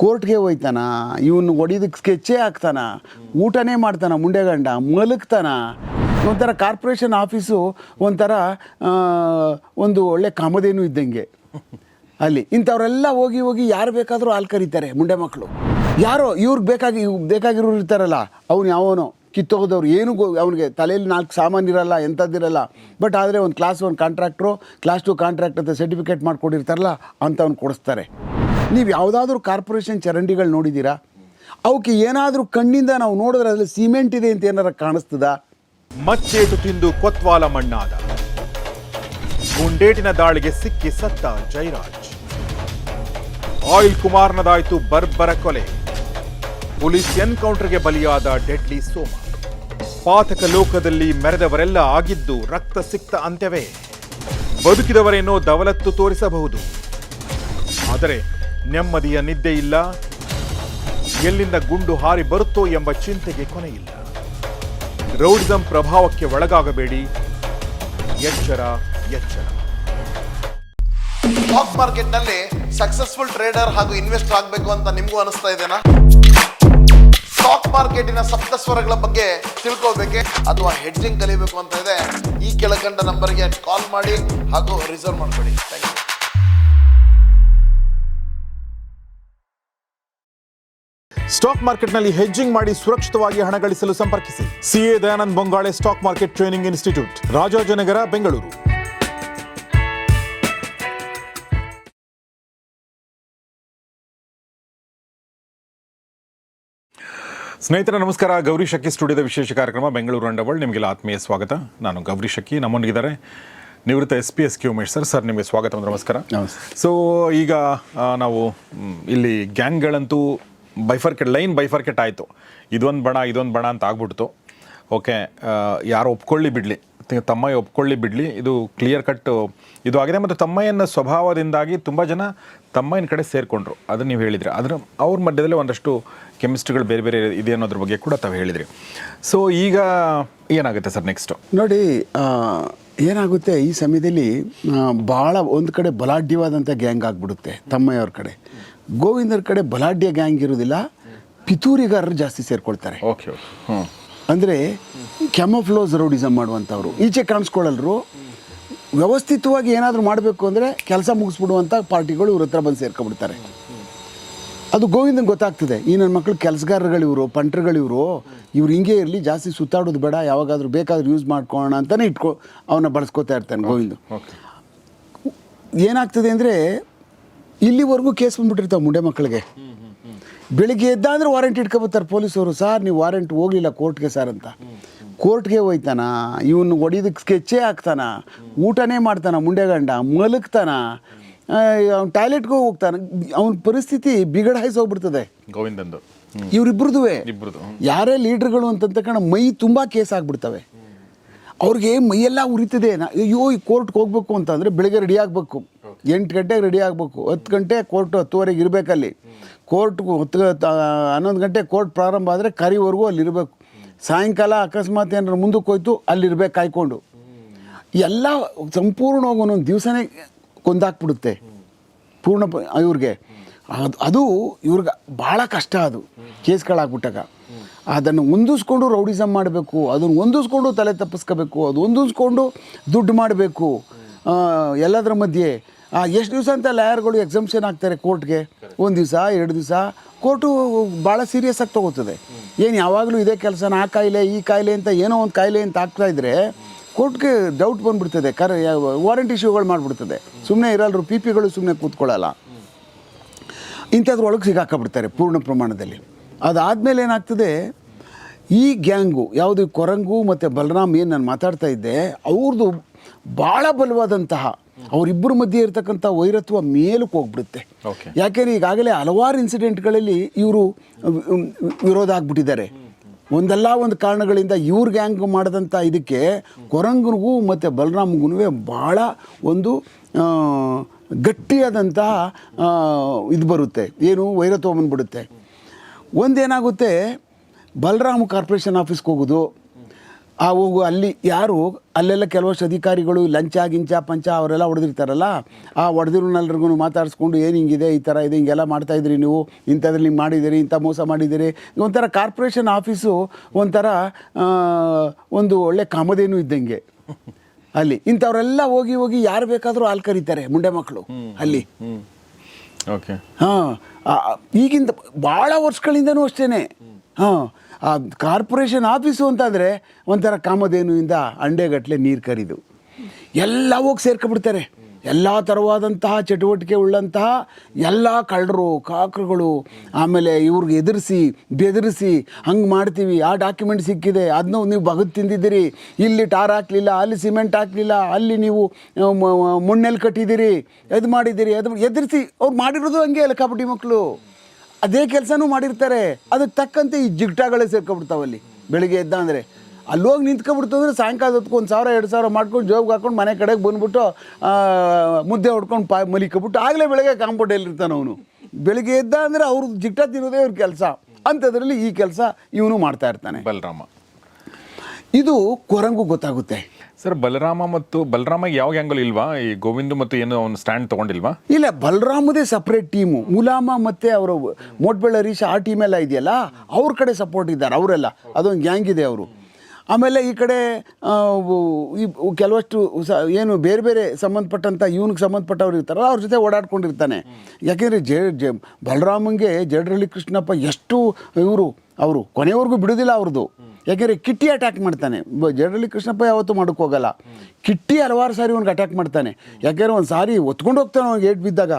ಕೋರ್ಟ್ಗೆ ಹೋಯ್ತಾನ, ಇವನು ಹೊಡಿಯೋದಕ್ಕೆ ಸ್ಕೆಚ್ಚೇ ಹಾಕ್ತಾನ, ಊಟನೇ ಮಾಡ್ತಾನ ಮುಂಡೆಗಂಡ ಮಲಗ್ತಾನ. ಒಂಥರ ಕಾರ್ಪೊರೇಷನ್ ಆಫೀಸು, ಒಂಥರ ಒಂದು ಒಳ್ಳೆ ಕಾಮಧೇನು ಇದ್ದಂಗೆ. ಅಲ್ಲಿ ಇಂಥವರೆಲ್ಲ ಹೋಗಿ ಹೋಗಿ ಯಾರು ಬೇಕಾದರೂ ಹಾಲು ಕರೀತಾರೆ ಮುಂಡೆ ಮಕ್ಕಳು ಯಾರೋ ಇವ್ರಿಗೆ ಬೇಕಾಗಿ ಬೇಕಾಗಿರೋರು ಇರ್ತಾರಲ್ಲ, ಅವ್ನು ಯಾವನೋ, ಕಿತ್ತೋಗೋದವ್ರು, ಏನು ಗೊ, ಅವ್ನಿಗೆ ತಲೆಯಲ್ಲಿ ನಾಲ್ಕು ಸಾಮಾನು ಇರಲ್ಲ ಎಂಥದ್ದಿರಲ್ಲ ಬಟ್ ಆದರೆ ಒಂದು class one contractor class two contract ಅಂತ ಸರ್ಟಿಫಿಕೇಟ್ ಮಾಡ್ಕೊಟ್ಟಿರ್ತಾರಲ್ಲ ಅಂಥವ್ನು ಕೊಡಿಸ್ತಾರೆ. ನೀವು ಯಾವುದಾದ್ರೂ ಕಾರ್ಪೊರೇಷನ್ ಚರಂಡಿಗಳು ನೋಡಿದ್ದೀರಾ ಅವಕ್ಕೆ ಏನಾದರೂ ಕಣ್ಣಿಂದ ನಾವು ನೋಡಿದ್ರೆ ಅದರಲ್ಲಿ ಸಿಮೆಂಟ್ ಇದೆ ಅಂತ ಏನಾರ ಕಾಣಿಸ್ತದ? ಮಚ್ಚೇಟು ತಿಂದು ಕೊತ್ವಾಲ ಮಣ್ಣಾದ. ಗುಂಡೇಟಿನ ದಾಳಿಗೆ ಸಿಕ್ಕಿ ಸತ್ತ ಜೈರಾಜ್. ಆಯಿಲ್ ಕುಮಾರ್ನದಾಯಿತು ಬರ್ಬರ ಕೊಲೆ. ಪೊಲೀಸ್ ಎನ್ಕೌಂಟರ್ಗೆ ಬಲಿಯಾದ ಡೆಡ್ಲಿ ಸೋಮ. ಪಾತಕ ಲೋಕದಲ್ಲಿ ಮೆರೆದವರೆಲ್ಲ ಆಗಿದ್ದು ರಕ್ತ ಸಿಕ್ತ ಅಂತ್ಯವೇ. ಬದುಕಿದವರೇನೋ ದವಲತ್ತು ತೋರಿಸಬಹುದು. ಆದರೆ ನೆಮ್ಮದಿಯ ನಿದ್ದೆ ಇಲ್ಲ. ಎಲ್ಲಿಂದ ಗುಂಡು ಹಾರಿ ಬರುತ್ತೋ ಎಂಬ ಚಿಂತೆಗೆ ಕೊನೆಯಿಲ್ಲ. ರೌಡಿಸಂ ಪ್ರಭಾವಕ್ಕೆ ಒಳಗಾಗಬೇಡಿ. ಎಚ್ಚರ ಎಚ್ಚರ. ಸ್ಟಾಕ್ ಮಾರ್ಕೆಟ್ನಲ್ಲಿ ಸಕ್ಸಸ್ಫುಲ್ ಟ್ರೇಡರ್ ಹಾಗೂ ಇನ್ವೆಸ್ಟರ್ ಆಗಬೇಕು ಅಂತ ನಿಮಗೂ ಅನಿಸ್ತಾ ಇದೆನಾ? ಸ್ಟಾಕ್ ಮಾರ್ಕೆಟಿನ ಸಪ್ತಸ್ವರಗಳ ಬಗ್ಗೆ ತಿಳ್ಕೋಬೇಕೆ ಅಥವಾ ಹೆಡ್ಜಿಂಗ್ ಕಲಿಬೇಕು ಅಂತ ಇದೆ? ಈ ಕೆಳಕಂಡ ನಂಬರ್ಗೆ ಕಾಲ್ ಮಾಡಿ ಹಾಗೂ ರಿಸರ್ವ್ ಮಾಡ್ಕೊಳ್ಳಿ. ಥ್ಯಾಂಕ್ ಯು ಸ್ಟಾಕ್ ಮಾರ್ಕೆಟ್ನಲ್ಲಿ ಹೆಜ್ಜಿಂಗ್ ಮಾಡಿ ಸುರಕ್ಷಿತವಾಗಿ ಹಣ ಗಳಿಸಲು ಸಂಪರ್ಕಿಸಿ. CA Dayanand Bongale stock market training institute Rajajinagar Bengaluru. ಸ್ನೇಹಿತರೆ ನಮಸ್ಕಾರ. ಗೌರಿ ಶಕ್ಕಿ ಸ್ಟುಡಿಯೋದ ವಿಶೇಷ ಕಾರ್ಯಕ್ರಮ ಬೆಂಗಳೂರು ಅಂಡವಳ್ ನಿಮಗೆಲ್ಲ ಆತ್ಮೀಯ ಸ್ವಾಗತ. ನಾನು ಗೌರಿ ಶಕ್ಕಿ ನಮ್ಮೊಂದಿಗಿದ್ದಾರೆ ನಿವೃತ್ತ S P S K Umesh sir. Sir ನಿಮಗೆ ಸ್ವಾಗತ ನಮಸ್ಕಾರ. ಸೊ ಈಗ ನಾವು ಇಲ್ಲಿ ಗ್ಯಾಂಗ್ಗಳಂತೂ ಬೈಫರ್ಕೆಟ್ ಲೈನ್ ಬೈಫರ್ಕೆಟ್ ಆಯಿತು. ಇದೊಂದು ಬಣ ಇದೊಂದು ಬಣ ಅಂತ ಆಗ್ಬಿಡ್ತು. ಓಕೆ ಯಾರು ಒಪ್ಕೊಳ್ಳಿ ಬಿಡಲಿ. ತಮ್ಮಯ್ಯ ಒಪ್ಕೊಳ್ಳಿ ಬಿಡಲಿ. ಇದು ಕ್ಲಿಯರ್ ಕಟ್ ಇದು ಆಗಿದೆ ಮತ್ತು ತಮ್ಮಯ್ಯನ ಸ್ವಭಾವದಿಂದಾಗಿ ತುಂಬ ಜನ ತಮ್ಮಯ್ಯನ ಕಡೆ ಸೇರಿಕೊಂಡ್ರು. ಅದನ್ನು ನೀವು ಹೇಳಿದ್ರಿ. ಅದರ ಅವ್ರ ಮಧ್ಯದಲ್ಲಿ ಒಂದಷ್ಟು ಕೆಮಿಸ್ಟ್ರಿಗಳು ಬೇರೆ ಬೇರೆ ಇದೆ ಅನ್ನೋದ್ರ ಬಗ್ಗೆ ಕೂಡ ತಾವು ಹೇಳಿದ್ರಿ. ಸೊ ಈಗ ಏನಾಗುತ್ತೆ ಸರ್ ನೆಕ್ಸ್ಟು ನೋಡಿ ಏನಾಗುತ್ತೆ ಈ ಸಮಯದಲ್ಲಿ ಭಾಳ ಒಂದು ಕಡೆ ಬಲಾಢ್ಯವಾದಂಥ ಗ್ಯಾಂಗ್ ಆಗಿಬಿಡುತ್ತೆ ತಮ್ಮಯ್ಯವ್ರ ಕಡೆ. ಗೋವಿಂದರ ಕಡೆ ಬಲಾಢ್ಯ ಗ್ಯಾಂಗ್ ಇರೋದಿಲ್ಲ ಪಿತೂರಿಗಾರರು ಜಾಸ್ತಿ ಸೇರ್ಕೊಳ್ತಾರೆ. ಓಕೆ ಅಂದರೆ ಕ್ಯಾಮೋಫ್ಲೋಸ್ ರೌಡಿಸಮ್ ಮಾಡುವಂಥವ್ರು. ಈಚೆ ಕಾಣಿಸ್ಕೊಳ್ಳಲ್ರು. ವ್ಯವಸ್ಥಿತವಾಗಿ ಏನಾದರೂ ಮಾಡಬೇಕು ಅಂದರೆ ಕೆಲಸ ಮುಗಿಸ್ಬಿಡುವಂಥ ಪಾರ್ಟಿಗಳು ಇವ್ರ ಹತ್ರ ಬಂದು ಸೇರ್ಕೊಬಿಡ್ತಾರೆ ಅದು ಗೋವಿಂದನ್ ಗೊತ್ತಾಗ್ತದೆ. ಈ ನನ್ನ ಮಕ್ಕಳು ಕೆಲಸಗಾರಗಳು ಇವರು ಪಂಟ್ರುಗಳಿವರು ಇವ್ರು. ಹಿಂಗೆ ಇರಲಿ ಜಾಸ್ತಿ ಸುತ್ತಾಡೋದು ಬೇಡ ಯಾವಾಗಾದರೂ ಬೇಕಾದ್ರೂ ಯೂಸ್ ಮಾಡ್ಕೋಣ ಅಂತಲೇ ಇಟ್ಕೊ ಅವನ್ನ ಬಳಸ್ಕೋತಾ ಇರ್ತಾನೆ ಗೋವಿಂದ. ಏನಾಗ್ತದೆ ಅಂದರೆ ಇಲ್ಲಿವರೆಗೂ ಕೇಸ್ ಬಂದ್ಬಿಟ್ಟಿರ್ತಾವೆ ಮುಂಡೆ ಮಕ್ಕಳಿಗೆ. ಬೆಳಿಗ್ಗೆ ಎದ್ದ ಅಂದ್ರೆ ವಾರೆಂಟ್ ಇಟ್ಕೊಬತ್ತಾರೆ ಪೊಲೀಸವರು. ಸರ್ ನೀವು ವಾರೆಂಟ್ ಹೋಗಲಿಲ್ಲ ಕೋರ್ಟ್ಗೆ ಸರ್ ಅಂತ. ಕೋರ್ಟ್ಗೆ ಹೋಯ್ತಾನ. ಇವನು ಹೊಡಿಯೋದಕ್ಕೆ ಸ್ಕೆಚ್ಚೇ ಹಾಕ್ತಾನ. ಊಟನೇ ಮಾಡ್ತಾನ ಮುಂಡೆಗಂಡ ಮಲಗ್ತಾನ. ಅವ್ನ ಟಾಯ್ಲೆಟ್ಗೂ ಹೋಗ್ತಾನೆ. ಅವನ ಪರಿಸ್ಥಿತಿ ಬಿಗಡಾಯಿಸಿ ಹೋಗ್ಬಿಡ್ತದೆ. ಗೋವಿಂದಂದು. ಇವರಿಬ್ರದ್ದು ಯಾರೇ ಲೀಡ್ರ್ಗಳು ತಕ್ಷಣ ಮೈ ತುಂಬ ಕೇಸ್ ಆಗ್ಬಿಡ್ತವೆ. ಅವ್ರಿಗೆ ಮೈಯೆಲ್ಲ ಉರಿತದೆ. ಅಯ್ಯೋ ಈ ಕೋರ್ಟ್ಗೆ ಹೋಗ್ಬೇಕು ಅಂತಂದರೆ ಬೆಳಗ್ಗೆ ರೆಡಿ ಆಗಬೇಕು. ಎಂಟು ಗಂಟೆಗೆ ರೆಡಿ ಆಗಬೇಕು. ಹತ್ತು ಗಂಟೆ ಕೋರ್ಟ್ ಹತ್ತುವರೆಗೆ ಇರಬೇಕಲ್ಲಿ. ಕೋರ್ಟ್ ಹತ್ತು ಹನ್ನೊಂದು ಗಂಟೆ ಕೋರ್ಟ್ ಪ್ರಾರಂಭ ಆದರೆ ಕರಿವರೆಗೂ ಅಲ್ಲಿ ಇರಬೇಕು. ಸಾಯಂಕಾಲ ಅಕಸ್ಮಾತ್ ಏನಾರು ಮುಂದಕ್ಕೆ ಹೋಯ್ತು ಅಲ್ಲಿರ್ಬೇಕು ಕಾಯ್ಕೊಂಡು. ಎಲ್ಲ ಸಂಪೂರ್ಣವಾಗಿ ಒಂದೊಂದು ದಿವಸನೇ ಕೊಂದಾಕ್ಬಿಡುತ್ತೆ. ಪೂರ್ಣ ಇವ್ರಿಗೆ. ಅದು ಅದು ಇವ್ರಿಗೆ ಭಾಳ ಕಷ್ಟ ಅದು, ಕೇಸ್ಗಳಾಗ್ಬಿಟ್ಟಾಗ. ಅದನ್ನು ಹೊಂದಿಸ್ಕೊಂಡು ರೌಡಿಸಮ್ ಮಾಡಬೇಕು, ಅದನ್ನು ಹೊಂದಿಸ್ಕೊಂಡು ತಲೆ ತಪ್ಪಿಸ್ಕೋಬೇಕು, ಅದು ಹೊಂದಿಸ್ಕೊಂಡು ದುಡ್ಡು ಮಾಡಬೇಕು. ಎಲ್ಲದರ ಮಧ್ಯೆ ಎಷ್ಟು ದಿವಸ ಅಂತ ಲಾಯರ್ಗಳು ಎಕ್ಸಾಮ್ಷನ್ ಆಗ್ತಾರೆ ಕೋರ್ಟ್ಗೆ? ಒಂದು ದಿವಸ, ಎರಡು ದಿವಸ. ಕೋರ್ಟು ಭಾಳ ಸೀರಿಯಸ್ ಆಗಿ ತೊಗೋತದೆ. ಏನು ಯಾವಾಗಲೂ ಇದೇ ಕೆಲಸನ, ಆ ಕಾಯಿಲೆ, ಈ ಕಾಯಿಲೆ ಅಂತ ಏನೋ ಒಂದು ಕಾಯಿಲೆ ಅಂತ ಆಗ್ತಾ ಇದ್ರೆ ಕೋರ್ಟ್ಗೆ ಡೌಟ್ ಬಂದ್ಬಿಡ್ತದೆ. ಕರ ವಾರಂಟಿ ಇಶ್ಯೂಗಳು ಮಾಡಿಬಿಡ್ತದೆ. ಸುಮ್ಮನೆ ಇರಲ್ರು ಪಿ ಪಿಗಳು ಸುಮ್ಮನೆ ಕೂತ್ಕೊಳ್ಳಲ್ಲ. ಇಂಥದ್ರೊಳಗೆ ಸಿಗಾಕಬಿಡ್ತಾರೆ ಪೂರ್ಣ ಪ್ರಮಾಣದಲ್ಲಿ. ಅದಾದಮೇಲೆ ಏನಾಗ್ತದೆ, ಈ ಗ್ಯಾಂಗು, ಯಾವುದು ಕೊರಂಗು ಮತ್ತು ಬಲರಾಮ್ ಏನು ನಾನು ಮಾತಾಡ್ತಾ ಇದ್ದೆ ಅವ್ರದ್ದು ಭಾಳ ಬಲವಾದಂತಹ ಅವರಿಬ್ಬರ ಮಧ್ಯೆ ಇರತಕ್ಕಂಥ ವೈರತ್ವ ಮೇಲಕ್ಕೆ ಹೋಗ್ಬಿಡುತ್ತೆ. ಯಾಕೆಂದ್ರೆ ಈಗಾಗಲೇ ಹಲವಾರು ಇನ್ಸಿಡೆಂಟ್ಗಳಲ್ಲಿ ಇವರು ವಿರೋಧ ಆಗ್ಬಿಟ್ಟಿದ್ದಾರೆ. ಒಂದಲ್ಲ ಒಂದು ಕಾರಣಗಳಿಂದ ಇವ್ರ ಗ್ಯಾಂಗ್ ಮಾಡಿದಂಥ ಇದಕ್ಕೆ ಕೊರಂಗನಿಗೂ ಮತ್ತು ಬಲರಾಮ್ಗೂ ಭಾಳ ಒಂದು ಗಟ್ಟಿಯಾದಂತಹ ಇದು ಬರುತ್ತೆ. ಏನು ವೈರತ್ವ ಬಂದ್ಬಿಡುತ್ತೆ. ಒಂದೇನಾಗುತ್ತೆ ಬಲರಾಮ್ ಕಾರ್ಪೊರೇಷನ್ ಆಫೀಸ್ಗೆ ಹೋಗೋದು ಆ ಹೋಗು ಅಲ್ಲಿ ಯಾರು ಅಲ್ಲೆಲ್ಲ ಕೆಲವಷ್ಟು ಅಧಿಕಾರಿಗಳು ಲಂಚ ಗಿಂಚ ಪಂಚ ಅವರೆಲ್ಲ ಹೊಡೆದಿರ್ತಾರಲ್ಲ ಆ ಹೊಡೆದಿರೋನೆಲ್ರಿಗೂ ಮಾತಾಡಿಸ್ಕೊಂಡು ಏನು ಹಿಂಗಿದೆ ಈ ಥರ ಇದೆ ಹಿಂಗೆಲ್ಲ ಮಾಡ್ತಾಯಿದ್ರಿ ನೀವು ಇಂಥದ್ರಲ್ಲಿ ಹಿಂಗೆ ಮಾಡಿದ್ದೀರಿ ಇಂಥ ಮೋಸ ಮಾಡಿದ್ದೀರಿ. ಒಂಥರ ಕಾರ್ಪೊರೇಷನ್ ಆಫೀಸು ಒಂಥರ ಒಂದು ಒಳ್ಳೆ ಕಾಮಧೇನು ಇದ್ದಂಗೆ. ಅಲ್ಲಿ ಇಂಥವರೆಲ್ಲ ಹೋಗಿ ಹೋಗಿ ಯಾರು ಬೇಕಾದರೂ ಹಾಲು ಕರೀತಾರೆ ಮುಂಡೆ ಮಕ್ಕಳು ಅಲ್ಲಿ. ಓಕೆ ಹಾಂ ಈಗಿಂದ ಭಾಳ ವರ್ಷಗಳಿಂದನೂ ಅಷ್ಟೇ ಹಾಂ ಆ ಕಾರ್ಪೊರೇಷನ್ ಆಫೀಸು ಅಂತಂದರೆ ಒಂಥರ ಕಾಮಧೇನುವಿಂದ ಅಂಡೆಗಟ್ಟಲೆ ನೀರು ಕರಿದು. ಎಲ್ಲ ಹೋಗಿ ಸೇರ್ಕೊಬಿಡ್ತಾರೆ. ಎಲ್ಲ ಥರವಾದಂತಹ ಚಟುವಟಿಕೆ ಉಳ್ಳಂತಹ ಎಲ್ಲ ಕಳ್ಳರು, ಕಾಕ್ರುಗಳು ಆಮೇಲೆ ಇವ್ರಿಗೆ ಎದುರಿಸಿ, ಬೆದರಿಸಿ ಹಂಗೆ ಮಾಡ್ತೀವಿ. ಆ ಡಾಕ್ಯುಮೆಂಟ್ ಸಿಕ್ಕಿದೆ. ಅದನ್ನೂ ನೀವು ಬಗದು ತಿಂದಿದ್ದೀರಿ. ಇಲ್ಲಿ ಟಾರ್ ಹಾಕಲಿಲ್ಲ, ಅಲ್ಲಿ ಸಿಮೆಂಟ್ ಹಾಕಲಿಲ್ಲ, ಅಲ್ಲಿ ನೀವು ಮಣ್ಣೆಲ್ಲಿ ಕಟ್ಟಿದ್ದೀರಿ. ಅದು ಮಾಡಿದ್ದೀರಿ. ಅದು ಎದುರಿಸಿ, ಅವ್ರು ಮಾಡಿರೋದು ಹಂಗೆ ಅಲ್ಲ ಕಬಡ್ಡಿ ಮಕ್ಕಳು ಅದೇ ಕೆಲಸನೂ ಮಾಡಿರ್ತಾರೆ. ಅದಕ್ಕೆ ತಕ್ಕಂತೆ ಈ ಜಿಗ್ಟಾಗಳೇ ಸೇರ್ಕೊಬಿಡ್ತಾವಲ್ಲಿ ಬೆಳಿಗ್ಗೆ ಎದ್ದ ಅಂದರೆ. ಅಲ್ಲಿ ಹೋಗಿ ನಿಂತ್ಕೊಬಿಡ್ತು ಅಂದರೆ ಸಾಯಂಕಾಲ ಹೊತ್ಕೊಂಡು ಒಂದು ಸಾವಿರ ಎರಡು ಸಾವಿರ ಮಾಡ್ಕೊಂಡು ಜೋಬ್ಗೆ ಹಾಕೊಂಡು ಮನೆ ಕಡೆಗೆ ಬಂದ್ಬಿಟ್ಟು ಮುದ್ದೆ ಹೊಡ್ಕೊಂಡು ಪಾ ಮಲಿಕೊಬಿಟ್ಟು ಆಗಲೇ ಬೆಳಗ್ಗೆ ಕಾಂಪೌಂಡಲ್ಲಿ ಇರ್ತಾನೆ ಅವನು. ಬೆಳಿಗ್ಗೆ ಎದ್ದ ಅಂದರೆ ಅವ್ರದ್ದು ಜಿಗ್ಟ ತಿನ್ನೋದೇ ಅವ್ರ ಕೆಲಸ. ಅಂಥದ್ರಲ್ಲಿ ಈ ಕೆಲಸ ಇವನು ಮಾಡ್ತಾ ಇರ್ತಾನೆ. ಬಲರಾಮ. ಇದು ಕೊರಂಗು ಗೊತ್ತಾಗುತ್ತೆ. ಸರ್ ಬಲರಾಮ ಮತ್ತು ಬಲರಾಮ ಯಾವ ಆ್ಯಂಗಲ್ ಇಲ್ವಾ? ಈ ಗೋವಿಂದ ಮತ್ತು ಏನು ಅವ್ನು ಸ್ಟ್ಯಾಂಡ್ ತಗೊಂಡಿಲ್ವಾ? ಇಲ್ಲ ಬಲರಾಮದೇ ಸಪ್ರೇಟ್ ಟೀಮು ಮುಲಾಮ ಮತ್ತು ಅವರು ಮೋಟ್ಬೆಳ್ಳ ಹರೀಶ್ ಆ ಟೀಮೆಲ್ಲ ಇದೆಯಲ್ಲ, ಅವ್ರ ಕಡೆ ಸಪೋರ್ಟ್ ಇದ್ದಾರೆ, ಅವರೆಲ್ಲ. ಅದೊಂದು ಗ್ಯಾಂಗ್ ಇದೆ ಅವರು. ಆಮೇಲೆ ಈ ಕಡೆ ಈ ಕೆಲವಷ್ಟು ಸ, ಏನು ಬೇರೆ ಬೇರೆ ಸಂಬಂಧಪಟ್ಟಂಥ ಇವನಿಗೆ ಸಂಬಂಧಪಟ್ಟವ್ರು ಇರ್ತಾರಲ್ಲ, ಅವ್ರ ಜೊತೆ ಓಡಾಡ್ಕೊಂಡಿರ್ತಾನೆ. ಯಾಕೆಂದರೆ ಜೆ ಜೆ, ಬಲರಾಮಂಗೆ ಜಡರಳ್ಳಿ ಕೃಷ್ಣಪ್ಪ ಎಷ್ಟು ಇವರು, ಅವರು ಕೊನೆವರೆಗೂ ಬಿಡೋದಿಲ್ಲ ಅವ್ರದ್ದು ಯಾಕೆಂದರೆ ಕಿಟ್ಟಿ ಅಟ್ಯಾಕ್ ಮಾಡ್ತಾನೆ. ಜಡರಳ್ಳಿ ಕೃಷ್ಣಪ್ಪ ಯಾವತ್ತೂ ಮಾಡೋಕ್ಕೋಗಲ್ಲ ಕಿಟ್ಟಿ ಹಲವಾರು ಸಾರಿ ಅವ್ನಿಗೆ ಅಟ್ಯಾಕ್ ಮಾಡ್ತಾನೆ. ಯಾಕೆಂದ್ರೆ ಒಂದು ಸಾರಿ ಒತ್ಕೊಂಡು ಹೋಗ್ತಾನೆ ಅವ್ನಿಗೆ ಏಟ್ ಬಿದ್ದಾಗ.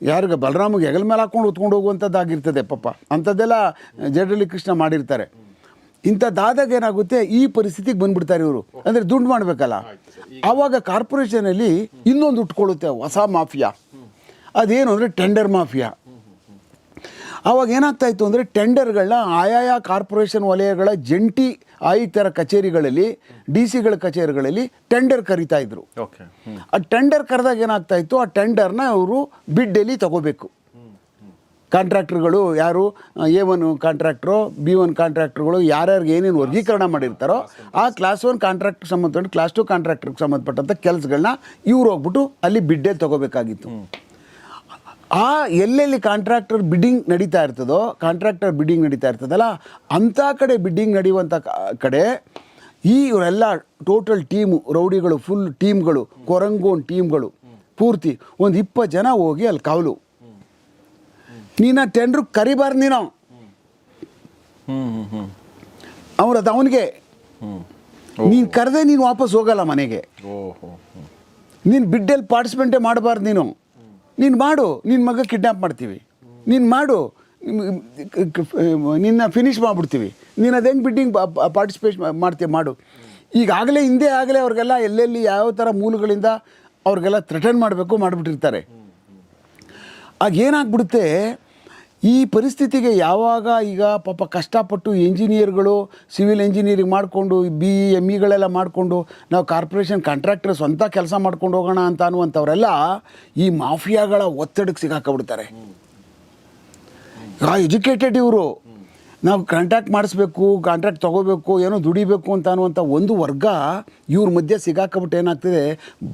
ಯಾರಿಗೆ, ಬಲರಾಮಗೆ ಹೆಗಲ ಮೇಲೆ ಹಾಕೊಂಡು ಹೊತ್ಕೊಂಡು ಹೋಗುವಂಥದ್ದಾಗಿರ್ತದೆ ಪಾಪ. ಅಂಥದ್ದೆಲ್ಲ ಜಡರಳ್ಳಿ ಕೃಷ್ಣ ಮಾಡಿರ್ತಾರೆ. ಇಂಥದ್ದಾದಾಗ ಏನಾಗುತ್ತೆ ಈ ಪರಿಸ್ಥಿತಿಗೆ ಬಂದ್ಬಿಡ್ತಾರೆ ಇವರು. ಅಂದರೆ ದುಡ್ಡು ಮಾಡಬೇಕಲ್ಲ. ಆವಾಗ ಕಾರ್ಪೊರೇಷನಲ್ಲಿ ಇನ್ನೊಂದು ಉಟ್ಕೊಳ್ಳುತ್ತೆ ಹೊಸ ಮಾಫಿಯಾ. ಅದೇನು ಅಂದರೆ ಟೆಂಡರ್ ಮಾಫಿಯಾ. ಆವಾಗ ಏನಾಗ್ತಾ ಇತ್ತು ಅಂದರೆ ಟೆಂಡರ್ಗಳನ್ನ ಆಯಾಯ ಕಾರ್ಪೊರೇಷನ್ ವಲಯಗಳ ಜಂಟಿ ಆಯುಕ್ತರ ಕಚೇರಿಗಳಲ್ಲಿ ಡಿ ಸಿಗಳ ಕಚೇರಿಗಳಲ್ಲಿ ಟೆಂಡರ್ ಕರಿತಾ ಇದ್ರು. ಓಕೆ ಆ ಟೆಂಡರ್ ಕರೆದಾಗ ಏನಾಗ್ತಾ ಇತ್ತು ಆ ಟೆಂಡರ್ನ ಅವರು ಬಿಡ್ಡಲ್ಲಿ ತಗೋಬೇಕು. ಕಾಂಟ್ರಾಕ್ಟರ್ಗಳು ಯಾರು? A one contractor, B one ಕಾಂಟ್ರಾಕ್ಟ್ರುಗಳು ಯಾರ್ಯಾರಿಗೆ ಏನೇನು ವರ್ಗೀಕರಣ ಮಾಡಿರ್ತಾರೋ ಆ ಕ್ಲಾಸ್ ಒನ್ ಕಾಂಟ್ರಾಕ್ಟ್ ಸಂಬಂಧಪಟ್ಟು ಕ್ಲಾಸ್ ಟು ಕಾಂಟ್ರಾಕ್ಟ್ರಿಗೆ ಸಂಬಂಧಪಟ್ಟಂಥ ಕೆಲಸಗಳನ್ನ ಇವ್ರು ಹೋಗ್ಬಿಟ್ಟು ಅಲ್ಲಿ ಬಿಡ್ಡೆ ತಗೋಬೇಕಾಗಿತ್ತು. ಆ ಎಲ್ಲೆಲ್ಲಿ ಕಾಂಟ್ರಾಕ್ಟರ್ ಬಿಡ್ಡಿಂಗ್ ನಡೀತಾ ಇರ್ತದೋ ಕಾಂಟ್ರಾಕ್ಟರ್ ಬಿಡ್ಡಿಂಗ್ ನಡೀತಾ ಇರ್ತದಲ್ಲ, ಅಂಥ ಕಡೆ ಬಿಡ್ಡಿಂಗ್ ನಡೆಯುವಂಥ ಕಡೆ ಈ ಇವರೆಲ್ಲ ಟೋಟಲ್ ಟೀಮು ರೌಡಿಗಳು ಫುಲ್ ಟೀಮ್ಗಳು ಕೊರಂಗೋನ್ ಟೀಮ್ಗಳು ಪೂರ್ತಿ ಒಂದು ಇಪ್ಪತ್ತು ಜನ ಹೋಗಿ ಅಲ್ಲಿ ಕಾವಲು. ನೀನು ಟೆಂಡ್ರು ಕರಿಬಾರ್ದು ನೀನು. ಹ್ಞೂ ಹ್ಞೂ ಹ್ಞೂ ಅವ್ರು ಅದು ಅವನಿಗೆ ನೀನು ಕರೆದೆ ನೀನು ವಾಪಸ್ ಹೋಗಲ್ಲ ಮನೆಗೆ. ನೀನು ಬಿಡ್ಡಲ್ಲಿ ಪಾರ್ಟಿಸಿಪೆಂಟೇ ಮಾಡಬಾರ್ದು ನೀನು. ನೀನು ಮಾಡು ನಿನ್ನ ಮಗ ಕಿಡ್ನಾಪ್ ಮಾಡ್ತೀವಿ. ನೀನು ಮಾಡು ನಿನ್ನ ಫಿನಿಶ್ ಮಾಡಿಬಿಡ್ತೀವಿ. ನೀನು ಅದೇನು ಬಿಡ್ಡಿಂಗ್ ಪಾರ್ಟಿಸಿಪೇಟ್ ಮಾಡ್ತೀವಿ ಮಾಡು. ಈಗಾಗಲೇ ಹಿಂದೆ ಆಗಲೇ ಅವ್ರಿಗೆಲ್ಲ ಎಲ್ಲೆಲ್ಲಿ ಯಾವ ಥರ ಮೂಲಗಳಿಂದ ಅವ್ರಿಗೆಲ್ಲ ಥ್ರೆಟನ್ ಮಾಡಬೇಕು ಮಾಡಿಬಿಟ್ಟಿರ್ತಾರೆ. ಆಗ ಏನಾಗ್ಬಿಡುತ್ತೆ? ಈ ಪರಿಸ್ಥಿತಿಗೆ ಯಾವಾಗ ಈಗ ಪಾಪ ಕಷ್ಟಪಟ್ಟು ಇಂಜಿನಿಯರ್ಗಳು ಸಿವಿಲ್ ಇಂಜಿನಿಯರಿಂಗ್ ಮಾಡಿಕೊಂಡು ಬಿ ಇ ಎಂ ಇಗಳೆಲ್ಲ ಮಾಡಿಕೊಂಡು, ನಾವು ಕಾರ್ಪೊರೇಷನ್ ಕಾಂಟ್ರಾಕ್ಟರ್ ಸ್ವಂತ ಕೆಲಸ ಮಾಡ್ಕೊಂಡು ಹೋಗೋಣ ಅಂತ ಅನ್ನುವಂಥವರೆಲ್ಲ ಈ ಮಾಫಿಯಾಗಳ ಒತ್ತಡಕ್ಕೆ ಸಿಗಾಕೊಂಡ್ಬಿಡ್ತಾರೆ ಎಜುಕೇಟೆಡ್ ಇವರು. ನಾವು ಕಾಂಟ್ರಾಕ್ಟ್ ಮಾಡಿಸ್ಬೇಕು ಕಾಂಟ್ರಾಕ್ಟ್ ತೊಗೋಬೇಕು, ಏನೋ ದುಡಿಬೇಕು ಅಂತ ಅನ್ನುವಂಥ ಒಂದು ವರ್ಗ ಇವ್ರ ಮಧ್ಯೆ ಸಿಗಾಕಬಿಟ್ಟು ಏನಾಗ್ತದೆ?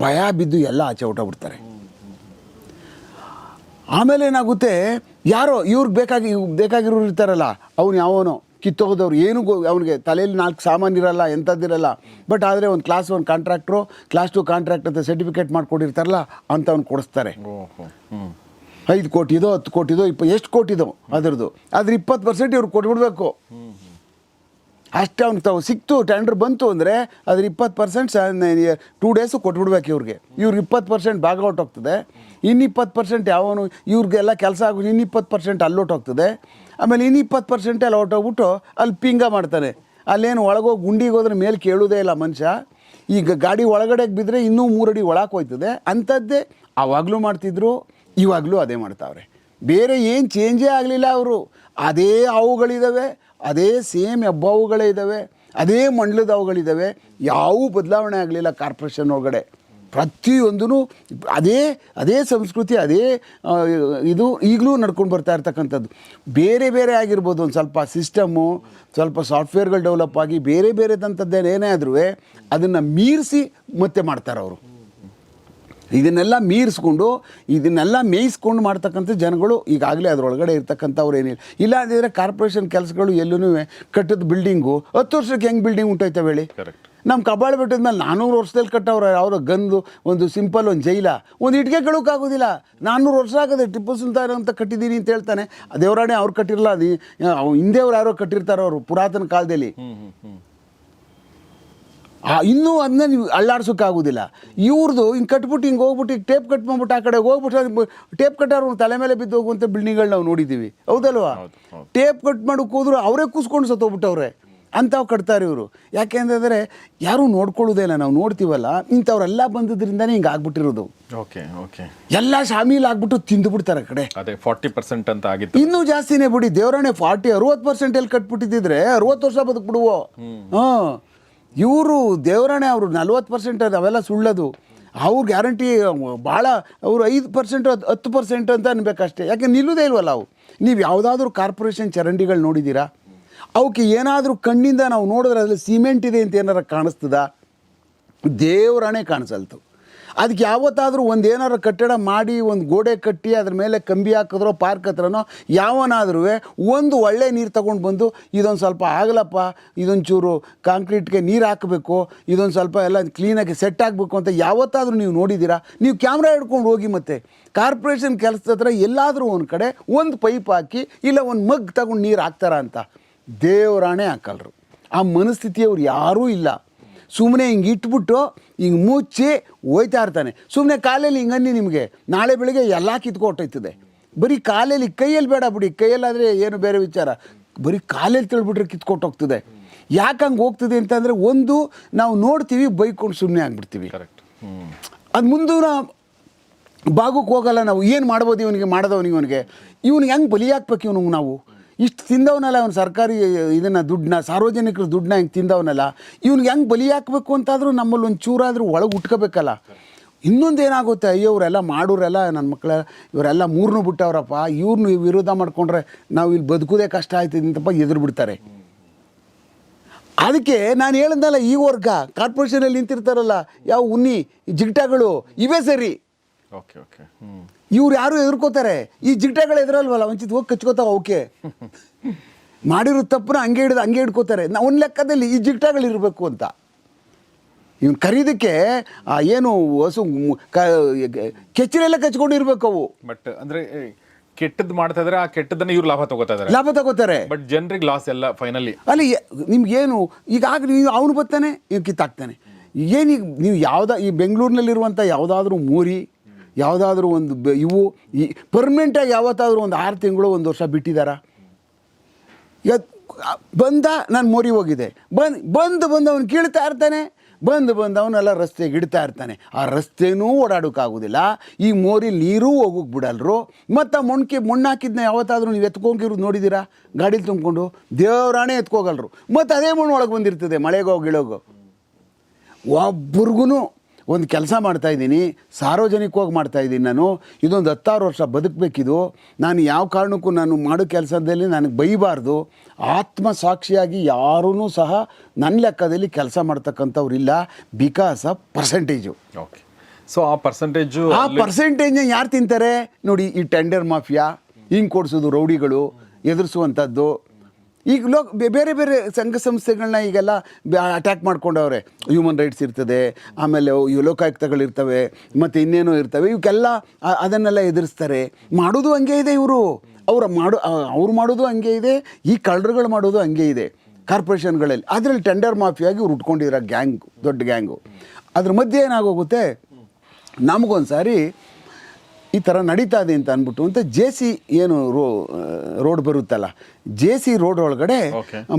ಭಯ ಬಿದ್ದು ಎಲ್ಲ ಆಚೆ ಹೊಟ್ಟೋಗ್ಬಿಡ್ತಾರೆ ಆಮೇಲೆ ಏನಾಗುತ್ತೆ? ಯಾರೋ ಇವ್ರಿಗೆ ಬೇಕಾಗಿ ಬೇಕಾಗಿರೋರು ಇರ್ತಾರಲ್ಲ ಅವ್ನು ಯಾವನೋ ಕಿತ್ತೋಗೋದವ್ರು ಏನು ಗೊ ಅವ್ನಿಗೆ ತಲೆಯಲ್ಲಿ ನಾಲ್ಕು ಸಾಮಾನು ಇರಲ್ಲ ಎಂಥದ್ದಿರಲ್ಲ ಬಟ್ ಆದರೆ ಒಂದು class one contractor class two contract ಅಂತ ಸರ್ಟಿಫಿಕೇಟ್ ಮಾಡ್ಕೊಂಡಿರ್ತಾರಲ್ಲ ಅವ್ನು ಕೊಡಿಸ್ತಾರೆ. ಐದು ಕೋಟಿದೋ ಹತ್ತು ಕೋಟಿದೋ ಇಪ್ಪ ಎಷ್ಟು ಕೋಟಿದೋ ಅದರದ್ದು. ಆದರೆ ಇಪ್ಪತ್ತು ಪರ್ಸೆಂಟ್ ಇವ್ರು ಕೊಟ್ಬಿಡ್ಬೇಕು. ಅಷ್ಟೇ ಅವ್ನಿಗೆ ತಾವು ಸಿಕ್ತು ಟೆಂಡರ್ ಬಂತು ಅಂದರೆ ಅದ್ರ ಇಪ್ಪತ್ತು ಪರ್ಸೆಂಟ್ ಟೂ ಡೇಸು ಕೊಟ್ಬಿಡ್ಬೇಕು ಇವ್ರಿಗೆ. ಇವ್ರಿಗೆ ಇಪ್ಪತ್ತು ಪರ್ಸೆಂಟ್ ಭಾಗ ಹೊಟ್ಟೋಗ್ತದೆ ಇನ್ನು ಇಪ್ಪತ್ತು ಪರ್ಸೆಂಟ್ ಯಾವನು ಇವ್ರಿಗೆಲ್ಲ ಕೆಲಸ ಆಗೋ ಇನ್ನು ಇಪ್ಪತ್ತು ಪರ್ಸೆಂಟ್ ಅಲ್ಲಿ ಹೋಗ್ತದೆ ಆಮೇಲೆ ಇನ್ನು ಇಪ್ಪತ್ತು ಪರ್ಸೆಂಟ್ ಎಲ್ಲ ಹೋಗ್ಬಿಟ್ಟು ಅಲ್ಲಿ ಪಿಂಗ ಮಾಡ್ತಾನೆ. ಅಲ್ಲೇನು ಒಳಗೋಗಿ ಗುಂಡಿಗೆ ಹೋದ್ರೆ ಮೇಲೆ ಕೇಳೋದೇ ಇಲ್ಲ ಮನುಷ್ಯ. ಈಗ ಗಾಡಿ ಒಳಗಡೆ ಬಿದ್ದರೆ ಇನ್ನೂ ಮೂರಡಿ ಒಳಕ್ಕೆ ಹೋಯ್ತದೆ. ಅಂಥದ್ದೇ ಆವಾಗಲೂ ಮಾಡ್ತಿದ್ರು, ಇವಾಗಲೂ ಅದೇ ಮಾಡ್ತಾವ್ರೆ. ಬೇರೆ ಏನು ಚೇಂಜೇ ಆಗಲಿಲ್ಲ ಅವರು. ಅದೇ ಅವುಗಳಿದ್ದಾವೆ ಅದೇ ಸೇಮ್ ಹೆಬ್ಬಾವುಗಳೇ ಇದ್ದಾವೆ, ಅದೇ ಮಂಡಲದ ಅವುಗಳಿದ್ದಾವೆ ಯಾವೂ ಬದಲಾವಣೆ ಆಗಲಿಲ್ಲ ಕಾರ್ಪೊರೇಷನ್ ಒಳಗಡೆ. ಪ್ರತಿಯೊಂದೂ ಅದೇ ಅದೇ ಸಂಸ್ಕೃತಿ, ಅದೇ ಇದು ಈಗಲೂ ನಡ್ಕೊಂಡು ಬರ್ತಾ ಇರ್ತಕ್ಕಂಥದ್ದು. ಬೇರೆ ಬೇರೆ ಆಗಿರ್ಬೋದು, ಒಂದು ಸ್ವಲ್ಪ ಸಿಸ್ಟಮ್ಮು ಸ್ವಲ್ಪ ಸಾಫ್ಟ್ವೇರ್ಗಳು ಡೆವಲಪ್ ಆಗಿ ಬೇರೆ ಬೇರೆದಂಥದ್ದೇನೇ ಆದ್ರೂ ಅದನ್ನು ಮೀರಿಸಿ ಮತ್ತೆ ಮಾಡ್ತಾರೆ ಅವರು ಇದನ್ನೆಲ್ಲ ಮೀರಿಸ್ಕೊಂಡು ಇದನ್ನೆಲ್ಲ ಮೇಯಿಸ್ಕೊಂಡು ಮಾಡ್ತಕ್ಕಂಥ ಜನಗಳು ಈಗಾಗಲೇ ಅದರೊಳಗಡೆ ಇರ್ತಕ್ಕಂಥವ್ರು ಏನಿಲ್ಲ. ಇಲ್ಲ ಅಂದಿದ್ರೆ ಕಾರ್ಪೊರೇಷನ್ ಕೆಲಸಗಳು ಎಲ್ಲೂ ಕಟ್ಟಿದ ಬಿಲ್ಡಿಂಗು ಹತ್ತು ವರ್ಷಕ್ಕೆ ಹೆಂಗೆ ಬಿಲ್ಡಿಂಗ್ ಉಂಟಾಯ್ತವೆ ಹೇಳಿ. ನಮ್ಮ ಕಬ್ಬಾಳ ಬೆಟ್ಟದ ಮೇಲೆ ನಾನ್ನೂರು ವರ್ಷದಲ್ಲಿ ಕಟ್ಟವ್ರೆ ಅವರ ಗಂದು ಒಂದು ಸಿಂಪಲ್ ಒಂದು ಜೈಲ. ಒಂದು ಇಟ್ಟಿಗೆ ಆಗೋದಿಲ್ಲ ನಾನ್ನೂರು ವರ್ಷ ಆಗದೆ ಟಿಪ್ಪು ಸುಲ್ತಾನ್ ಅಂತ ಕಟ್ಟಿದ್ದೀನಿ ಅಂತ ಹೇಳ್ತಾನೆ. ದೇವರಾಣೆ ಅವ್ರು ಕಟ್ಟಿರಲ್ಲ ಅದು ಹಿಂದೆ ಅವ್ರು ಯಾರೋ ಕಟ್ಟಿರ್ತಾರೆ ಅವರು ಪುರಾತನ ಕಾಲದಲ್ಲಿ. ಇನ್ನೂ ಅದನ್ನ ನೀವು ಅಳ್ಳಾಡ್ಸೋಕ್ಕಾಗೋದಿಲ್ಲ ಇವ್ರದ್ದು ಹಿಂಗೆ ಕಟ್ಬಿಟ್ಟು ಹಿಂಗೆ ಹೋಗ್ಬಿಟ್ಟು ಈಗ ಟೇಪ್ ಕಟ್ ಮಾಡ್ಬಿಟ್ಟು ಆ ಕಡೆ ಹೋಗ್ಬಿಟ್ಟು ಟೇಪ್ ಕಟ್ಟೋರು ತಲೆ ಮೇಲೆ ಬಿದ್ದು ಹೋಗುವಂಥ ಬಿಲ್ಡಿಂಗ್ಗಳು ನಾವು ನೋಡಿದ್ದೀವಿ ಹೌದಲ್ವಾ? ಟೇಪ್ ಕಟ್ ಮಾಡೋಕೆ ಹೋದ್ರು ಅವರೇ ಕೂಸ್ಕೊಂಡು ಸತ್ತೋಗ್ಬಿಟ್ಟವ್ರೆ. ಅಂಥವು ಕಟ್ತಾರೆ ಇವರು. ಯಾಕೆ ಅಂತಂದರೆ ಯಾರೂ ನೋಡ್ಕೊಳ್ಳೋದೇ ಇಲ್ಲ. ನಾವು ನೋಡ್ತೀವಲ್ಲ ಇಂಥವ್ರೆಲ್ಲ ಬಂದಿದ್ದರಿಂದನೇ ಹಿಂಗೆ ಆಗ್ಬಿಟ್ಟಿರೋದು. Okay okay. ಎಲ್ಲ ಶಾಮೀಲ್ ಆಗ್ಬಿಟ್ಟು ತಿಂದುಬಿಡ್ತಾರೆ ಕಡೆ. ಅದೇ ಫಾರ್ಟಿ ಪರ್ಸೆಂಟ್ ಅಂತ ಆಗಿತ್ತು. ಇನ್ನೂ ಜಾಸ್ತಿನೇ ಬಿಡಿ. ದೇವರಾಣೆ ಫಾರ್ಟಿ ಅರವತ್ತು ಪರ್ಸೆಂಟ್ ಎಲ್ಲಿ ಕಟ್ಬಿಟ್ಟಿದ್ದಿದ್ರೆ ಅರವತ್ತು ವರ್ಷ ಬದುಕ್ಬಿಡುವೋ? ಹಾಂ. ಇವರು ದೇವರಾಣೆ ಅವರು ನಲ್ವತ್ತು ಪರ್ಸೆಂಟ್ ಅವೆಲ್ಲ ಸುಳ್ಳದು. ಅವ್ರ ಗ್ಯಾರಂಟಿ ಭಾಳ ಅವರು ಐದು ಪರ್ಸೆಂಟ್ ಹತ್ತು ಪರ್ಸೆಂಟ್ ಅಂತ ಅನ್ಬೇಕಷ್ಟೇ. ಯಾಕೆ ನಿಲ್ಲುದೇ ಇಲ್ವಲ್ಲ ಅವು ನೀವು ಯಾವುದಾದ್ರೂ ಕಾರ್ಪೊರೇಷನ್ ಚರಂಡಿಗಳು ನೋಡಿದ್ದೀರಾ ಅವಕ್ಕೆ ಏನಾದರೂ ಕಣ್ಣಿಂದ ನಾವು ನೋಡಿದ್ರೆ ಅದರಲ್ಲಿ ಸಿಮೆಂಟ್ ಇದೆ ಅಂತ ಏನಾರ ಕಾಣಿಸ್ತದ? ದೇವರಾಣೆ ಕಾಣಿಸಲ್ತು. ಅದಕ್ಕೆ ಯಾವತ್ತಾದರೂ ಒಂದು ಏನಾರು ಕಟ್ಟಡ ಮಾಡಿ, ಒಂದು ಗೋಡೆ ಕಟ್ಟಿ, ಅದ್ರ ಮೇಲೆ ಕಂಬಿ ಹಾಕಿದ್ರೋ, ಪಾರ್ಕ್ ಹತ್ರನೋ ಯಾವನಾದ್ರೂ ಒಂದು ಒಳ್ಳೆ ನೀರು ತಗೊಂಡು ಬಂದು ಇದೊಂದು ಸ್ವಲ್ಪ ಆಗಲಪ್ಪ, ಇದೊಂಚೂರು ಕಾಂಕ್ರೀಟ್ಗೆ ನೀರು ಹಾಕಬೇಕು, ಇದೊಂದು ಸ್ವಲ್ಪ ಎಲ್ಲ ಕ್ಲೀನಾಗಿ ಸೆಟ್ ಆಗಬೇಕು ಅಂತ ಯಾವತ್ತಾದರೂ ನೀವು ನೋಡಿದ್ದೀರಾ? ನೀವು ಕ್ಯಾಮ್ರಾ ಹಿಡ್ಕೊಂಡು ಹೋಗಿ ಮತ್ತೆ ಕಾರ್ಪೊರೇಷನ್ ಕೆಲಸದ ಹತ್ರ ಎಲ್ಲಾದರೂ ಒಂದು ಕಡೆ ಒಂದು ಪೈಪ್ ಹಾಕಿ, ಇಲ್ಲ ಒಂದು ಮಗ್ ತಗೊಂಡು ನೀರು ಹಾಕ್ತಾರ ಅಂತ. ದೇವರಾಣೆ ಹಾಕಲ್ರು ಆ ಮನಸ್ಥಿತಿಯವ್ರು ಯಾರೂ ಇಲ್ಲ. ಸುಮ್ಮನೆ ಹಿಂಗೆ ಇಟ್ಬಿಟ್ಟು ಹಿಂಗೆ ಮುಚ್ಚಿ ಹೋಯ್ತಾ ಇರ್ತಾನೆ. ಸುಮ್ಮನೆ ಕಾಲಲ್ಲಿ ಹಿಂಗನ್ನಿ ನಿಮಗೆ ನಾಳೆ ಬೆಳಿಗ್ಗೆ ಎಲ್ಲ ಕಿತ್ಕೊಟ್ಟೈತದೆ ಬರೀ ಕಾಲಲ್ಲಿ ಕೈಯಲ್ಲಿ ಬೇಡ ಬಿಡಿ ಕೈಯಲ್ಲಾದರೆ ಏನು ಬೇರೆ ವಿಚಾರ. ಬರೀ ಕಾಲಲ್ಲಿ ತಿಳ್ಬಿಟ್ರೆ ಕಿತ್ಕೊಟ್ಟು ಹೋಗ್ತದೆ ಯಾಕೆ ಹಂಗೆ ಹೋಗ್ತದೆ ಅಂತಂದರೆ ಒಂದು ನಾವು ನೋಡ್ತೀವಿ ಬೈಕೊಂಡು ಸುಮ್ಮನೆ ಆಗ್ಬಿಡ್ತೀವಿ. ಕರೆಕ್ಟ್ ಅದು ಮುಂದೂರ ಭಾಗಕ್ಕೆ ಹೋಗಲ್ಲ ನಾವು. ಏನು ಮಾಡ್ಬೋದು ಇವನಿಗೆ ಮಾಡಿದವನಿಗೆ ಇವನಿಗೆ? ಇವನಿಗೆ ಹೆಂಗೆ ಬಲಿ ಹಾಕ್ಬೇಕು ಇವನಿಗೆ ನಾವು? ಇಷ್ಟು ತಿಂದವನಲ್ಲ ಅವ್ನು ಸರ್ಕಾರಿ ಇದನ್ನು ದುಡ್ಡನ್ನ, ಸಾರ್ವಜನಿಕರ ದುಡ್ಡನ್ನ ಹೆಂಗೆ ತಿಂದವನಲ್ಲ. ಇವ್ನಿಗೆ ಹೆಂಗೆ ಬಲಿ ಹಾಕ್ಬೇಕು ಅಂತಾದರೂ ನಮ್ಮಲ್ಲಿ ಒಂದು ಚೂರಾದರೂ ಒಳಗೆ ಉಟ್ಕೋಬೇಕಲ್ಲ. ಇನ್ನೊಂದು ಏನಾಗುತ್ತೆ, ಅಯ್ಯೋ ಇವರೆಲ್ಲ ಮಾಡೋರೆಲ್ಲ ನನ್ನ ಮಕ್ಕಳ ಇವರೆಲ್ಲ ಮೂರನ್ನೂ ಬಿಟ್ಟವ್ರಪ್ಪ ಇವ್ರನ್ನ ವಿರೋಧ ಮಾಡ್ಕೊಂಡ್ರೆ ನಾವು ಇಲ್ಲಿ ಬದುಕೋದೇ ಕಷ್ಟ ಆಯ್ತದೆ ಅಂತಪ್ಪ ಎದುರು ಬಿಡ್ತಾರೆ. ಅದಕ್ಕೆ ನಾನು ಹೇಳಿದ್ನಲ್ಲ ಈ ವರ್ಗ, ಕಾರ್ಪೊರೇಷನಲ್ಲಿ ನಿಂತಿರ್ತಾರಲ್ಲ, ಯಾವ ಉನ್ನಿ ಜಿಗಟಗಳು, ಇವೇ ಸರಿ. Okay okay. ಇವ್ರು ಯಾರು ಎದುರ್ಕೋತಾರೆ? ಈ ಜಿಗಟೆಗಳು ಎದುರಲ್ವಲ್ಲ? ಒಂಚಿತ್ ಹೋಗಿ ಕಚ್ಕೋತಾವ ಅವಕ್ಕೆ ಮಾಡಿರೋ ತಪ್ಪನ ಹಂಗೆ ಹಿಡಿದು ಹಂಗೆ ಹಿಡ್ಕೋತಾರೆ. ನಾ ಒಂದು ಲೆಕ್ಕದಲ್ಲಿ ಈ ಜಿಗ್ಟಾಗಳು ಇರಬೇಕು ಅಂತ. ಇವ್ನು ಕರೀದಕ್ಕೆ ಆ ಏನು ಹಸು ಕ ಕೆಚ್ಚಲೆಲ್ಲ ಕಚ್ಕೊಂಡಿರ್ಬೇಕು ಅವು. ಬಟ್ ಅಂದ್ರೆ ಕೆಟ್ಟದ್ದು ಮಾಡ್ತಾ ಇದ್ರೆ ಆ ಕೆಟ್ಟದನ್ನ ಇವ್ರು ಲಾಭ ತಗೋತಾರೆ ಲಾಭ ತಗೋತಾರೆ. ಬಟ್ ಜನರಿಗೆ ಲಾಸ್ ಎಲ್ಲ ಫೈನಲಿ ಅಲ್ಲಿ ನಿಮ್ಗೇನು ಈಗ ಆಗ ನೀವು ಅವನು ಬರ್ತಾನೆ ಇವ್ ಕಿತ್ತಾಕ್ತಾನೆ. ಏನೀಗ ನೀವು ಯಾವುದಾ ಈ ಬೆಂಗಳೂರಿನಲ್ಲಿರುವಂಥ ಯಾವುದಾದ್ರೂ ಮೂರಿ ಯಾವುದಾದ್ರೂ ಒಂದು ಇವು ಈ ಪರ್ಮನೆಂಟಾಗಿ ಯಾವತ್ತಾದರೂ ಒಂದು ಆರು ತಿಂಗಳು, ಒಂದು ವರ್ಷ ಬಿಟ್ಟಿದ್ದಾರಾ ಈಗ ಬಂದ, ನಾನು ಮೋರಿ ಹೋಗಿದೆ. ಬಂದು ಬಂದು ಬಂದು ಅವನು ಕೀಳ್ತಾ ಇರ್ತಾನೆ. ಬಂದು ಬಂದು ಅವನೆಲ್ಲ ರಸ್ತೆಗೆ ಇಡ್ತಾ ಇರ್ತಾನೆ. ಆ ರಸ್ತೆನೂ ಓಡಾಡೋಕ್ಕಾಗೋದಿಲ್ಲ ಈ ಮೋರಿ ನೀರೂ ಹೋಗೋಕೆ ಬಿಡಲ್ರು. ಮತ್ತು ಆ ಮೊಣ್ಕೆ ಹಾಕಿದ್ನ ಯಾವತ್ತಾದರೂ ನೀವು ಎತ್ಕೊಂಗಿರೋದು ನೋಡಿದ್ದೀರಾ ಗಾಡೀಲಿ ತುಂಬಿಕೊಂಡು ದೇವರಾಣೆ ಎತ್ಕೋಗಲ್ರು. ಮತ್ತು ಅದೇ ಮಣ್ಣು ಒಳಗೆ ಬಂದಿರ್ತದೆ ಮಳೆಗೋ, ಗಿಳೋಗೋ. ಒಬ್ರಿಗೂ ಒಂದು ಕೆಲಸ ಮಾಡ್ತಾಯಿದ್ದೀನಿ ಸಾರ್ವಜನಿಕವಾಗಿ ಮಾಡ್ತಾಯಿದ್ದೀನಿ ನಾನು ಇದೊಂದು ಹತ್ತಾರು ವರ್ಷ ಬದುಕಬೇಕಿದು ನಾನು ಯಾವ ಕಾರಣಕ್ಕೂ ನಾನು ಮಾಡೋ ಕೆಲಸದಲ್ಲಿ ನನಗೆ ಬೈಬಾರ್ದು ಆತ್ಮಸಾಕ್ಷಿಯಾಗಿ ಯಾರೂ ಸಹ ನನ್ನ ಲೆಕ್ಕದಲ್ಲಿ ಕೆಲಸ ಮಾಡ್ತಕ್ಕಂಥವ್ರಿಲ್ಲ because of percentage okay so ಆ ಪರ್ಸೆಂಟೇಜು ಆ ಪರ್ಸೆಂಟೇಜ್ನ ಯಾರು ತಿಂತಾರೆ? ನೋಡಿ ಈ ಟೆಂಡರ್ ಮಾಫಿಯಾ ಹಿಂಗೆ ಕೊಡಿಸೋದು ರೌಡಿಗಳು ಎದುರಿಸುವಂಥದ್ದು ಈಗ ಲೋಕ ಬೇರೆ ಬೇರೆ ಸಂಘ ಸಂಸ್ಥೆಗಳನ್ನ ಈಗೆಲ್ಲ ಅಟ್ಯಾಕ್ ಮಾಡ್ಕೊಂಡವ್ರೆ. ಹ್ಯೂಮನ್ ರೈಟ್ಸ್ ಇರ್ತದೆ, ಆಮೇಲೆ ಲೋಕಾಯುಕ್ತಗಳು ಇರ್ತವೆ, ಮತ್ತು ಇನ್ನೇನೋ ಇರ್ತವೆ, ಇವಕ್ಕೆಲ್ಲ ಅದನ್ನೆಲ್ಲ ಎದುರಿಸ್ತಾರೆ. ಮಾಡೋದು ಹಂಗೆ ಇದೆ ಇವರು. ಅವ್ರು ಮಾಡು ಅವ್ರು ಮಾಡೋದು ಹಂಗೆ ಇದೆ, ಈ ಕಳ್ಳರುಗಳು ಮಾಡೋದು ಹಂಗೆ ಇದೆ. ಕಾರ್ಪೊರೇಷನ್ಗಳಲ್ಲಿ, ಅದರಲ್ಲಿ ಟೆಂಡರ್ ಮಾಫಿಯಾಗಿ ಇವ್ರು ಉಟ್ಕೊಂಡಿರೋ ಗ್ಯಾಂಗ್ ದೊಡ್ಡ ಗ್ಯಾಂಗು ಅದ್ರ ಮಧ್ಯೆ ಏನಾಗೋಗುತ್ತೆ? ನಮಗೊಂದು ಸಾರಿ ಈ ಥರ ನಡೀತಾ ಇದೆ ಅಂತ ಅಂದ್ಬಿಟ್ಟು, ಅಂತ ಜೆ ಸಿ ಏನು ರೋ, ರೋಡ್ ಬರುತ್ತಲ್ಲ ಜೆ ಸಿ ರೋಡ್ ಒಳಗಡೆ